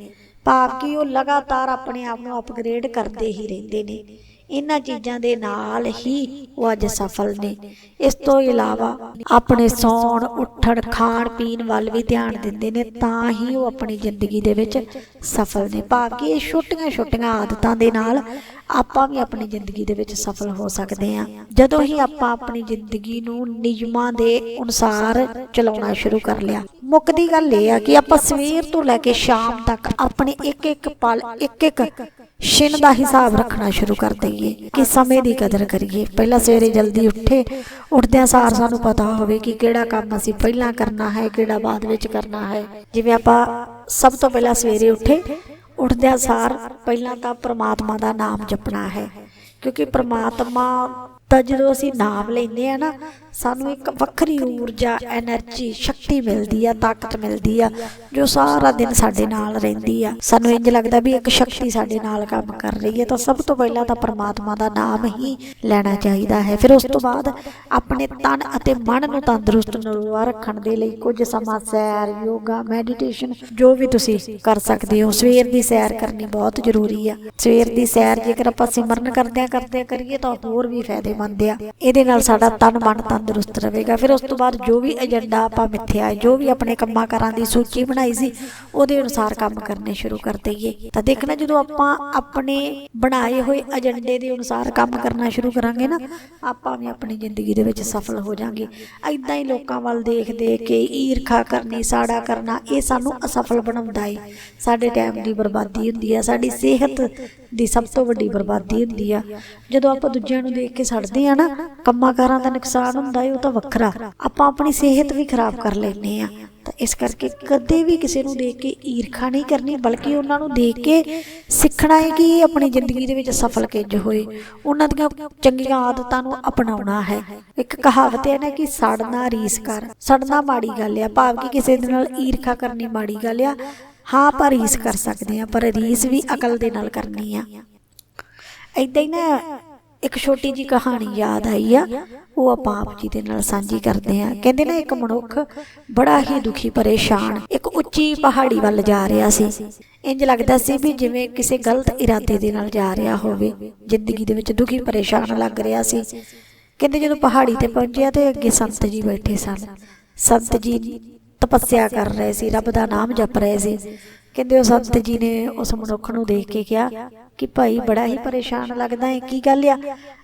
ਭਾਵ ਕਿ ਉਹ ਲਗਾਤਾਰ ਆਪਣੇ ਆਪ ਨੂੰ ਅਪਗ੍ਰੇਡ ਕਰਦੇ ਹੀ ਰਹਿੰਦੇ ਨੇ। ਇਹਨਾਂ ਚੀਜ਼ਾਂ ਦੇ ਨਾਲ ਹੀ ਉਹ ਅੱਜ ਸਫਲ ਨੇ। ਇਸ ਤੋਂ ਇਲਾਵਾ ਆਪਣੇ ਸੌਣ ਉੱਠਣ ਖਾਣ ਪੀਣ ਵੱਲ ਵੀ ਧਿਆਨ ਦਿੰਦੇ ਨੇ ਤਾਂ ਹੀ ਉਹ ਆਪਣੀ ਜ਼ਿੰਦਗੀ ਦੇ ਵਿੱਚ ਸਫਲ ਨੇ। ਭਾਵ ਕਿ ਇਹ ਛੋਟੀਆਂ-ਛੋਟੀਆਂ ਆਦਤਾਂ ਦੇ ਨਾਲ ਆਪਾਂ ਵੀ ਆਪਣੀ ਜ਼ਿੰਦਗੀ ਦੇ ਵਿੱਚ ਸਫਲ ਹੋ ਸਕਦੇ ਹਾਂ। ਜਦੋਂ ਹੀ ਆਪਾਂ ਆਪਣੀ ਜ਼ਿੰਦਗੀ ਨੂੰ ਨਿਯਮਾਂ ਦੇ ਅਨੁਸਾਰ ਚਲਾਉਣਾ ਸ਼ੁਰੂ ਕਰ ਲਿਆ ਮੁੱਕਦੀ ਗੱਲ ਇਹ ਆ ਕਿ ਆਪਾਂ ਸਵੇਰ ਤੋਂ ਲੈ ਕੇ ਸ਼ਾਮ ਤੱਕ ਆਪਣੇ ਇੱਕ ਇੱਕ ਪਲ ਇੱਕ ਇੱਕ ਛਿਨ ਦਾ ਹਿਸਾਬ ਰੱਖਣਾ ਸ਼ੁਰੂ ਕਰ ਦਈਏ ਕਿ ਸਮੇਂ ਦੀ ਕਦਰ ਕਰੀਏ। ਪਹਿਲਾਂ ਸਵੇਰੇ ਜਲਦੀ ਉੱਠੇ, ਉੱਠਦਿਆਂ ਸਾਰ ਸਾਨੂੰ ਪਤਾ ਹੋਵੇ ਕਿ ਕਿਹੜਾ ਕੰਮ ਅਸੀਂ ਪਹਿਲਾਂ ਕਰਨਾ ਹੈ, ਕਿਹੜਾ ਬਾਅਦ ਵਿੱਚ ਕਰਨਾ ਹੈ। ਜਿਵੇਂ ਆਪਾਂ ਸਭ ਤੋਂ ਪਹਿਲਾਂ ਸਵੇਰੇ ਉੱਠੇ ਉੱਠਦਿਆਂ ਸਾਰ ਪਹਿਲਾਂ ਤਾਂ ਪ੍ਰਮਾਤਮਾ ਦਾ ਨਾਮ ਜਪਣਾ ਹੈ। ਕਿਉਂਕਿ ਪ੍ਰਮਾਤਮਾ ਦਾ ਜਦੋਂ ਅਸੀਂ ਨਾਮ ਲੈਂਦੇ ਆ ਨਾ ਸਾਨੂੰ ਇੱਕ ਵੱਖਰੀ ਊਰਜਾ એનર્ਜੀ ਸ਼ਕਤੀ ਮਿਲਦੀ ਆ, ਤਾਕਤ ਮਿਲਦੀ ਆ, ਜੋ ਸਾਰਾ ਦਿਨ ਸਾਡੇ ਨਾਲ ਰਹਿੰਦੀ ਆ। ਸਾਨੂੰ ਇੰਜ ਲੱਗਦਾ ਵੀ ਇੱਕ ਸ਼ਕਤੀ ਸਾਡੇ ਨਾਲ ਕੰਮ ਕਰ ਰਹੀ ਹੈ ਤਾਂ ਸਭ ਤੋਂ ਪਹਿਲਾਂ ਤਾਂ ਪਰਮਾਤਮਾ ਦਾ ਨਾਮ ਹੀ ਲੈਣਾ ਚਾਹੀਦਾ ਹੈ। ਫਿਰ ਉਸ ਤੋਂ ਬਾਅਦ ਆਪਣੇ ਤਨ ਅਤੇ ਮਨ ਨੂੰ ਤੰਦਰੁਸਤ ਨਰਵਾ ਰੱਖਣ ਦੇ ਲਈ ਕੁਝ ਸਮਾਂ ਸੈਰ, ਯੋਗਾ ਮੈਡੀਟੇਸ਼ਨ ਜੋ ਵੀ ਤੁਸੀਂ ਕਰ ਸਕਦੇ ਹੋ, ਸਵੇਰ ਦੀ ਸੈਰ ਕਰਨੀ ਬਹੁਤ ਜ਼ਰੂਰੀ ਆ। ਸਵੇਰ ਦੀ ਸੈਰ ਜੇਕਰ ਆਪਾਂ ਸਿਮਰਨ ਕਰਦਿਆਂ ਕਰਦੇ ਕਰੀਏ ਤਾਂ ਹੋਰ ਵੀ ਫਾਇਦੇਮੰਦ ਆ। ਇਹਦੇ ਨਾਲ ਸਾਡਾ ਤਨ, ਮਨ, ਤੰਦਰੁਸਤ ਤੰਦਰੁਸਤ ਰਹੇਗਾ। ਫਿਰ ਉਸ ਤੋਂ ਬਾਅਦ ਜੋ ਵੀ ਏਜੰਡਾ ਆਪਾਂ ਮਿੱਥਿਆ ਜੋ ਵੀ ਆਪਣੇ ਕੰਮਾਂ ਕਾਰਾਂ ਦੀ ਸੂਚੀ ਬਣਾਈ ਸੀ, ਉਹਦੇ ਅਨੁਸਾਰ ਕੰਮ ਕਰਨੇ ਸ਼ੁਰੂ ਕਰ ਦਈਏ। ਤਾਂ ਦੇਖਣਾ ਜਦੋਂ ਆਪਾਂ ਆਪਣੇ ਬਣਾਏ ਹੋਏ ਏਜੰਡੇ ਦੇ ਅਨੁਸਾਰ ਕੰਮ ਕਰਨਾ ਸ਼ੁਰੂ ਕਰਾਂਗੇ ਨਾ, ਆਪਾਂ ਵੀ ਆਪਣੀ ਜ਼ਿੰਦਗੀ ਦੇ ਵਿੱਚ ਸਫਲ ਹੋ ਜਾਾਂਗੇ। ਐਦਾਂ ਹੀ ਲੋਕਾਂ ਵੱਲ ਦੇਖ ਦੇਖ ਕੇ ਈਰਖਾ ਕਰਨੀ, ਸਾੜਾ ਕਰਨਾ, ਇਹ ਸਾਨੂੰ ਅਸਫਲ ਬਣਾਉਂਦਾ ਹੈ ਸਾਡੇ ਟਾਈਮ ਦੀ ਬਰਬਾਦੀ ਹੁੰਦੀ ਆ, ਸਾਡੀ ਸਿਹਤ ਦੀ ਸਭ ਤੋਂ ਵੱਡੀ ਬਰਬਾਦੀ ਹੁੰਦੀ ਆ। ਜਦੋਂ ਆਪਾਂ ਦੂਜਿਆਂ ਨੂੰ ਦੇਖ ਕੇ ਸੜਦੇ ਆ ਨਾ, ਕੰਮਾਂ ਕਾਰਾਂ ਦਾ ਨੁਕਸਾਨ ਹੁੰਦਾ ਹੈ ਉਹ ਤਾਂ ਵੱਖਰਾ। ਆਪਾਂ ਆਪਣੀ ਸਿਹਤ ਵੀ ਖਰਾਬ ਕਰ ਲੈਂਦੇ ਆ। ਤਾਂ ਇਸ ਕਰਕੇ ਕਦੇ ਵੀ ਕਿਸੇ ਨੂੰ ਦੇਖ ਕੇ ਈਰਖਾ ਨਹੀਂ ਕਰਨੀ, ਬਲਕਿ ਉਹਨਾਂ ਨੂੰ ਦੇਖ ਕੇ ਸਿੱਖਣਾ ਹੈ ਕਿ ਆਪਣੀ ਜ਼ਿੰਦਗੀ ਦੇ ਵਿੱਚ ਸਫਲ ਕਿੰਜ ਹੋਏ। ਉਹਨਾਂ ਦੀਆਂ ਚੰਗੀਆਂ ਆਦਤਾਂ ਨੂੰ ਅਪਣਾਉਣਾ ਹੈ। ਇੱਕ ਕਹਾਵਤ ਹੈ ਨਾ ਕਿ ਸੜਨਾ ਰੀਸ ਕਰ। ਸੜਨਾ ਮਾੜੀ ਗੱਲ ਆ। ਭਾਵ ਕਿ ਕਿਸੇ ਦੇ ਨਾਲ ਈਰਖਾ ਕਰਨੀ ਮਾੜੀ ਗੱਲ ਆ। ਹਾਂ ਪਰ ਰੀਸ ਕਰ ਸਕਦੇ ਆ, ਪਰ ਰੀਸ ਵੀ ਅਕਲ ਦੇ ਨਾਲ ਕਰਨੀ ਆ। ਏਦਾਂ ਹੀ ਨਾ ਇੱਕ ਛੋਟੀ ਜੀ ਕਹਾਣੀ ਯਾਦ ਆਈ ਆ, ਉਹ ਆਪਾਂ ਆਪ ਜੀ ਦੇ ਨਾਲ ਸਾਂਝੀ ਕਰਦੇ ਆ ਕਹਿੰਦੇ ਨਾ ਇੱਕ ਮਨੁੱਖ ਬੜਾ ਹੀ ਦੁਖੀ, ਪਰੇਸ਼ਾਨ, ਇੱਕ ਉੱਚੀ ਪਹਾੜੀ ਵੱਲ ਜਾ ਰਿਹਾ ਸੀ। ਇੰਜ ਲੱਗਦਾ ਸੀ ਵੀ ਜਿਵੇਂ ਕਿਸੇ ਗਲਤ ਇਰਾਦੇ ਦੇ ਨਾਲ ਜਾ ਰਿਹਾ ਹੋਵੇ, ਜ਼ਿੰਦਗੀ ਦੇ ਵਿੱਚ ਦੁਖੀ, ਪਰੇਸ਼ਾਨ ਲੱਗ ਰਿਹਾ ਸੀ। ਕਹਿੰਦੇ ਜਦੋਂ ਪਹਾੜੀ ਤੇ ਪਹੁੰਚਿਆ ਤੇ ਅੱਗੇ ਸੰਤ ਜੀ ਬੈਠੇ ਸਨ। ਸੰਤ ਜੀ ਤਪੱਸਿਆ ਕਰ ਰਹੇ ਸੀ, ਰੱਬ ਦਾ ਨਾਮ ਜਪ ਰਹੇ ਸੀ। ਕਹਿੰਦੇ ਉਹ ਸੰਤ ਜੀ ਨੇ ਉਸ ਮਨੁੱਖ ਨੂੰ ਦੇਖ ਕੇ ਕਿਹਾ ਕਿ ਭਾਈ ਬੜਾ ਹੀ ਪਰੇਸ਼ਾਨ ਲੱਗਦਾ ਹੈ, ਕੀ ਗੱਲ ਆ?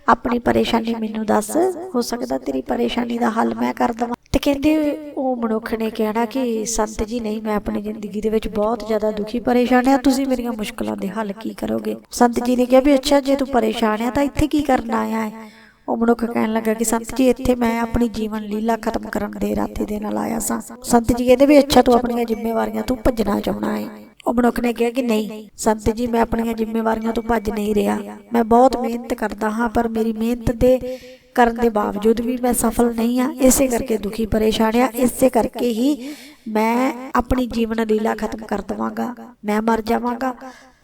ਆਪਣੀ ਪਰੇਸ਼ਾਨੀ ਮੈਨੂੰ ਦੱਸ, ਹੋ ਸਕਦਾ ਤੇਰੀ ਪਰੇਸ਼ਾਨੀ ਦਾ ਹੱਲ ਮੈਂ ਕਰ ਦਵਾਂ। ਤੇ ਕਹਿੰਦੇ ਉਹ ਮਨੁੱਖ ਨੇ ਕਹਿਣਾ ਕਿ ਸੰਤ ਜੀ, ਨਹੀਂ, ਮੈਂ ਆਪਣੀ ਜ਼ਿੰਦਗੀ ਦੇ ਵਿੱਚ ਬਹੁਤ ਜ਼ਿਆਦਾ ਦੁਖੀ ਪਰੇਸ਼ਾਨ ਆ ਤੁਸੀਂ ਮੇਰੀਆਂ ਮੁਸ਼ਕਲਾਂ ਦੇ ਹੱਲ ਕੀ ਕਰੋਗੇ? ਸੰਤ ਜੀ ਨੇ ਕਿਹਾ ਵੀ ਅੱਛਾ, ਜੇ ਤੂੰ ਪਰੇਸ਼ਾਨ ਆ ਤਾਂ ਇੱਥੇ ਕੀ ਕਰਨ ਆਇਆ ਹੈ? ਉਹ ਮਨੁੱਖ ਕਹਿਣ ਲੱਗਾ ਕਿ ਸੰਤ ਜੀ, ਇੱਥੇ ਮੈਂ ਆਪਣੀ ਜੀਵਨ ਲੀਲਾ ਖਤਮ ਕਰਨ ਦੇ ਇਰਾਦੇ ਦੇ ਨਾਲ ਆਇਆ ਸਾਂ। ਸੰਤ ਜੀ ਕਹਿੰਦੇ ਵੀ ਅੱਛਾ ਤੂੰ ਆਪਣੀਆਂ ਜ਼ਿੰਮੇਵਾਰੀਆਂ ਤੋਂ ਭੱਜਣਾ ਚਾਹੁੰਦਾ ਹੈ ਉਹ ਮਨੁੱਖ ਨੇ ਕਿਹਾ ਕਿ ਨਹੀਂ, ਸੰਤ ਜੀ, ਮੈਂ ਆਪਣੀਆਂ ਜ਼ਿੰਮੇਵਾਰੀਆਂ ਤੋਂ ਭੱਜ ਨਹੀਂ ਰਿਹਾ। ਮੈਂ ਬਹੁਤ ਮਿਹਨਤ ਕਰਦਾ ਹਾਂ, ਪਰ ਮੇਰੀ ਮਿਹਨਤ ਦੇ ਕਰਨ ਦੇ ਬਾਵਜੂਦ ਵੀ ਮੈਂ ਸਫਲ ਨਹੀਂ ਆ ਇਸੇ ਕਰਕੇ ਦੁਖੀ, ਪਰੇਸ਼ਾਨ ਆ ਇਸੇ ਕਰਕੇ ਹੀ ਮੈਂ ਆਪਣੀ ਜੀਵਨ ਲੀਲਾ ਖਤਮ ਕਰ ਦਵਾਂਗਾ। ਮੈਂ ਮਰ ਜਾਵਾਂਗਾ।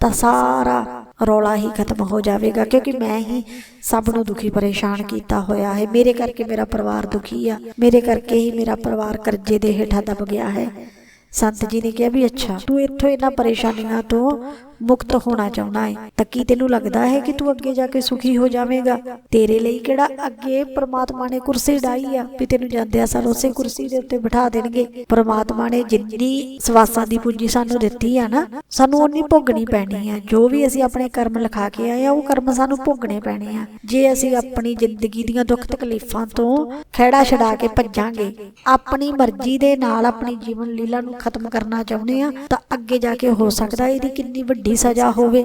ਤਾਂ ਸਾਰਾ ਰੌਲਾ ਹੀ ਖਤਮ ਹੋ ਜਾਵੇਗਾ, ਕਿਉਂਕਿ ਮੈਂ ਹੀ ਸਭ ਨੂੰ ਦੁਖੀ ਪਰੇਸ਼ਾਨ ਕੀਤਾ ਹੋਇਆ ਹੈ। ਮੇਰੇ ਕਰਕੇ ਮੇਰਾ ਪਰਿਵਾਰ ਦੁਖੀ ਆ। ਮੇਰੇ ਕਰਕੇ ਹੀ ਮੇਰਾ ਪਰਿਵਾਰ ਕਰਜ਼ੇ ਦੇ ਹੇਠਾਂ ਦਬ ਗਿਆ ਹੈ। ਸੰਤ ਜੀ ਨੇ ਕਿਹਾ ਵੀ ਅੱਛਾ, ਤੂੰ ਇੱਥੋਂ ਇਹਨਾਂ ਪਰੇਸ਼ਾਨੀਆਂ ਤੋਂ ਮੁਕਤ ਹੋਣਾ ਚਾਹੁੰਦਾ ਹੈ ਤਾਂ ਕੀ ਤੈਨੂੰ ਲੱਗਦਾ ਹੈ ਕਿ ਤੂੰ ਅੱਗੇ ਜਾ ਕੇ ਸੁਖੀ ਹੋ ਜਾਵੇਂਗਾ? ਤੇਰੇ ਲਈ ਕਿਹੜਾ ਅੱਗੇ ਪ੍ਰਮਾਤਮਾ ਨੇ ਕੁਰਸੀ ਡਾਈ ਆ? ਵੀ ਤੈਨੂੰ ਜਾਂਦਿਆਂ ਸਾਰ ਉਸੇ ਕੁਰਸੀ ਦੇ ਉੱਤੇ ਬਿਠਾ ਦੇਣਗੇ। ਪ੍ਰਮਾਤਮਾ ਨੇ ਜਿੰਨੀ ਸਵਾਸਾਂ ਦੀ ਪੂੰਜੀ ਸਾਨੂੰ ਦਿੱਤੀ ਆ ਨਾ, ਸਾਨੂੰ ਉਨੀ ਭੋਗਣੀ ਪੈਣੀ ਆ। ਜੋ ਵੀ ਅਸੀਂ ਆਪਣੇ ਕਰਮ ਲਿਖਾ ਕੇ ਆਏ ਆ, ਉਹ ਕਰਮ ਸਾਨੂੰ ਭੋਗਣੇ ਪੈਣੇ ਆ। ਜੇ ਅਸੀਂ ਆਪਣੀ ਜ਼ਿੰਦਗੀ ਦੀਆਂ ਦੁੱਖ ਤਕਲੀਫਾਂ ਤੋਂ ਖਹਿੜਾ ਛਡਾ ਕੇ ਭੱਜਾਂਗੇ, ਆਪਣੀ ਮਰਜ਼ੀ ਦੇ ਨਾਲ ਆਪਣੀ ਜੀਵਨ ਲੀਲਾ ਨੂੰ ਖਤਮ ਕਰਨਾ ਚਾਹੁੰਦੇ ਆ, ਤਾਂ ਅੱਗੇ ਜਾ ਕੇ ਹੋ ਸਕਦਾ ਇਹਦੀ ਕਿੰਨੀ ਵੱਡੀ ਸਜ਼ਾ ਹੋਵੇ।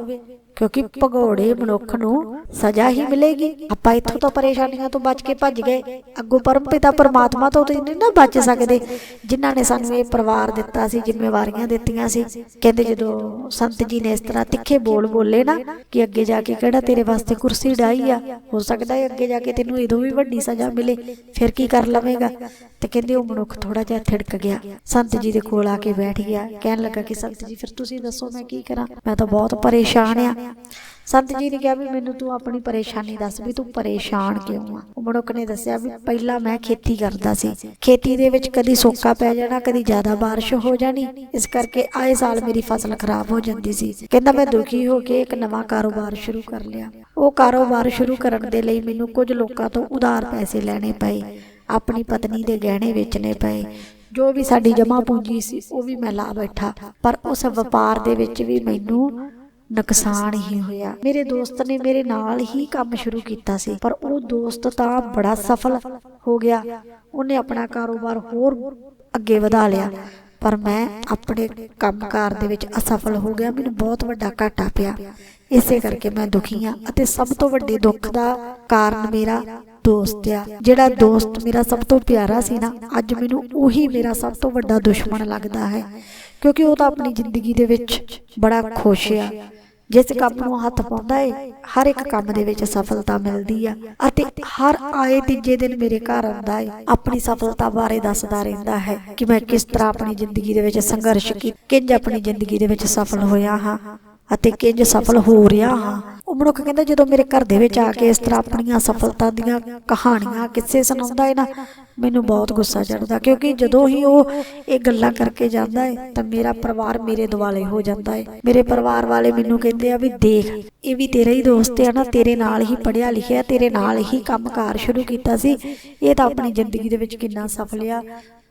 ਕਿਉਂਕਿ ਭਗੌੜੇ ਮਨੁੱਖ ਨੂੰ ਸਜ਼ਾ ਹੀ ਮਿਲੇਗੀ। ਆਪਾਂ ਇੱਥੋਂ ਤੋਂ ਪਰੇਸ਼ਾਨੀਆਂ ਤੋਂ ਬਚ ਕੇ ਭੱਜ ਗਏ। ਅੱਗੋਂ ਪਰਮ ਪਿਤਾ ਪਰਮਾਤਮਾ ਤੋਂ ਤਾਂ ਨਹੀਂ ਨਾ ਬਚ ਸਕਦੇ, ਜਿਨ੍ਹਾਂ ਨੇ ਸਾਨੂੰ ਇਹ ਪਰਿਵਾਰ ਦਿੱਤਾ ਸੀ, ਜ਼ਿੰਮੇਵਾਰੀਆਂ ਦਿੱਤੀਆਂ ਸੀ। ਕਹਿੰਦੇ ਜਦੋਂ ਸੰਤ ਜੀ ਨੇ ਇਸ ਤਰ੍ਹਾਂ ਤਿੱਖੇ ਬੋਲ ਬੋਲੇ ਨਾ ਕਿ ਅੱਗੇ ਜਾ ਕੇ ਕਿਹੜਾ ਤੇਰੇ ਵਾਸਤੇ ਕੁਰਸੀ ਡਾਈ ਆ, ਹੋ ਸਕਦਾ ਹੈ ਅੱਗੇ ਜਾ ਕੇ ਤੈਨੂੰ ਇਦੋਂ ਵੀ ਵੱਡੀ ਸਜ਼ਾ ਮਿਲੇ, ਫਿਰ ਕੀ ਕਰ ਲਵੇਂਗਾ? ਤੇ ਕਹਿੰਦੇ ਉਹ ਮਨੁੱਖ ਥੋੜਾ ਜਿਹਾ ਥਿੜਕ ਗਿਆ। ਸੰਤ ਜੀ ਦੇ ਕੋਲ ਆ ਕੇ ਬੈਠ ਗਿਆ। ਕਹਿਣ ਲੱਗਾ ਕਿ ਸੰਤ ਜੀ, ਫਿਰ ਤੁਸੀਂ ਦੱਸੋ ਮੈਂ ਕੀ ਕਰਾਂ? ਮੈਂ ਤਾਂ ਬਹੁਤ ਪਰੇਸ਼ਾਨ ਆ। ਸੰਤ ਜੀ ਨੇ ਕਿਹਾ ਵੀ ਮੈਨੂੰ ਤੂੰ ਆਪਣੀ ਪਰੇਸ਼ਾਨੀ ਦੱਸ ਵੀ ਤੂੰ ਪਰੇਸ਼ਾਨ ਕਿਉਂ ਆ? ਉਹ ਮਨੁੱਖ ਨੇ ਦੱਸਿਆ ਵੀ ਪਹਿਲਾਂ ਮੈਂ ਖੇਤੀ ਕਰਦਾ ਸੀ। ਖੇਤੀ ਦੇ ਵਿੱਚ ਕਦੀ ਸੋਕਾ ਪੈ ਜਾਣਾ, ਕਦੀ ਜ਼ਿਆਦਾ ਬਾਰਿਸ਼ ਹੋ ਜਾਣੀ। ਇਸ ਕਰਕੇ ਆਏ ਸਾਲ ਮੇਰੀ ਫਸਲ ਖਰਾਬ ਹੋ ਜਾਂਦੀ ਸੀ। ਕਹਿੰਦਾ ਮੈਂ ਦੁਖੀ ਹੋ ਕੇ ਇੱਕ ਨਵਾਂ ਕਾਰੋਬਾਰ ਸ਼ੁਰੂ ਕਰ ਲਿਆ। ਉਹ ਕਾਰੋਬਾਰ ਸ਼ੁਰੂ ਕਰਨ ਦੇ ਲਈ ਮੈਨੂੰ ਕੁਝ ਲੋਕਾਂ ਤੋਂ ਉਧਾਰ ਪੈਸੇ ਲੈਣੇ ਪਏ। ਆਪਣੀ ਪਤਨੀ ਦੇ ਗਹਿਣੇ ਵੇਚਣੇ ਪਏ। ਜੋ ਵੀ ਸਾਡੀ ਜਮਾ ਪੂੰਜੀ ਸੀ, ਉਹ ਵੀ ਮੈਂ ਲਾ ਬੈਠਾ। ਪਰ ਉਸ ਵਪਾਰ ਦੇ ਵਿੱਚ ਵੀ ਮੈਨੂੰ ਨੁਕਸਾਨ ਹੀ ਹੋਇਆ। ਮੇਰੇ ਦੋਸਤ ਨੇ ਮੇਰੇ ਨਾਲ ਹੀ ਕੰਮ ਸ਼ੁਰੂ ਕੀਤਾ ਸੀ, ਪਰ ਉਹ ਦੋਸਤ ਤਾਂ ਬੜਾ ਸਫਲ ਹੋ ਗਿਆ। ਉਹਨੇ ਆਪਣਾ ਕਾਰੋਬਾਰ ਹੋਰ ਅੱਗੇ ਵਧਾ ਲਿਆ। ਪਰ ਮੈਂ ਆਪਣੇ ਕੰਮਕਾਰ ਦੇ ਵਿੱਚ ਅਸਫਲ ਹੋ ਗਿਆ। ਮੈਨੂੰ ਬਹੁਤ ਵੱਡਾ ਘਾਟਾ ਪਿਆ। ਇਸੇ ਕਰਕੇ ਮੈਂ ਦੁਖੀ ਹਾਂ ਅਤੇ ਸਭ ਤੋਂ ਵੱਡੇ ਦੁੱਖ ਦਾ ਕਾਰਨ ਮੇਰਾ ਦੋਸਤ ਆ। ਜਿਹੜਾ ਦੋਸਤ ਮੇਰਾ ਸਭ ਤੋਂ ਪਿਆਰਾ ਸੀ ਨਾ, ਅੱਜ ਮੈਨੂੰ ਉਹੀ ਮੇਰਾ ਸਭ ਤੋਂ ਵੱਡਾ ਦੁਸ਼ਮਣ ਲੱਗਦਾ ਹੈ, ਕਿਉਂਕਿ ਉਹ ਤਾਂ ਆਪਣੀ ਜ਼ਿੰਦਗੀ ਦੇ ਵਿੱਚ ਬੜਾ ਖੁਸ਼ ਆ। ਜਿਸ ਕੰਮ ਨੂੰ ਹੱਥ ਪਾਉਂਦਾ ਏ ਹਰ ਇੱਕ ਕੰਮ ਦੇ ਵਿੱਚ ਸਫਲਤਾ ਮਿਲਦੀ ਆ ਅਤੇ ਹਰ ਆਏ ਤੀਜੇ ਦਿਨ ਮੇਰੇ ਘਰ ਆਉਂਦਾ ਏ ਆਪਣੀ ਸਫਲਤਾ ਬਾਰੇ ਦੱਸਦਾ ਰਹਿੰਦਾ ਹੈ ਕਿ ਮੈਂ ਕਿਸ ਤਰ੍ਹਾਂ ਆਪਣੀ ਜ਼ਿੰਦਗੀ ਦੇ ਵਿੱਚ ਸੰਘਰਸ਼ ਕੀਤਾ ਕਿੰਜ ਆਪਣੀ ਜ਼ਿੰਦਗੀ ਦੇ ਵਿੱਚ ਸਫਲ ਹੋਇਆ ਹਾਂ ਅਤੇ ਕਿੰਜ ਸਫਲ ਹੋ ਰਿਹਾ ਹਾਂ। ਉਹ ਮਨੁੱਖ ਕਹਿੰਦਾ ਜਦੋਂ ਮੇਰੇ ਘਰ ਦੇ ਵਿੱਚ ਆ ਕੇ ਇਸ ਤਰ੍ਹਾਂ ਆਪਣੀਆਂ ਸਫਲਤਾ ਦੀਆਂ ਕਹਾਣੀਆਂ ਕਿੱਸੇ ਸੁਣਾਉਂਦਾ ਹੈ ਨਾ ਮੈਨੂੰ ਬਹੁਤ ਗੁੱਸਾ ਚੜਦਾ ਕਿਉਂਕਿ ਜਦੋਂ ਹੀ ਉਹ ਇਹ ਗੱਲਾਂ ਕਰਕੇ ਜਾਂਦਾ ਹੈ ਤਾਂ ਮੇਰਾ ਪਰਿਵਾਰ ਮੇਰੇ ਦੁਆਲੇ ਹੋ ਜਾਂਦਾ ਹੈ ਮੇਰੇ ਪਰਿਵਾਰ ਵਾਲੇ ਮੈਨੂੰ ਕਹਿੰਦੇ ਆ ਵੀ ਦੇਖ, ਇਹ ਵੀ ਤੇਰਾ ਹੀ ਦੋਸਤ ਹੈ ਨਾ, ਤੇਰੇ ਨਾਲ ਹੀ ਪੜਿਆ ਲਿਖਿਆ, ਤੇਰੇ ਨਾਲ ਹੀ ਕੰਮਕਾਰ ਸ਼ੁਰੂ ਕੀਤਾ ਸੀ। ਇਹ ਤਾਂ ਆਪਣੀ ਜ਼ਿੰਦਗੀ ਦੇ ਵਿੱਚ ਕਿੰਨਾ ਸਫਲ ਆ।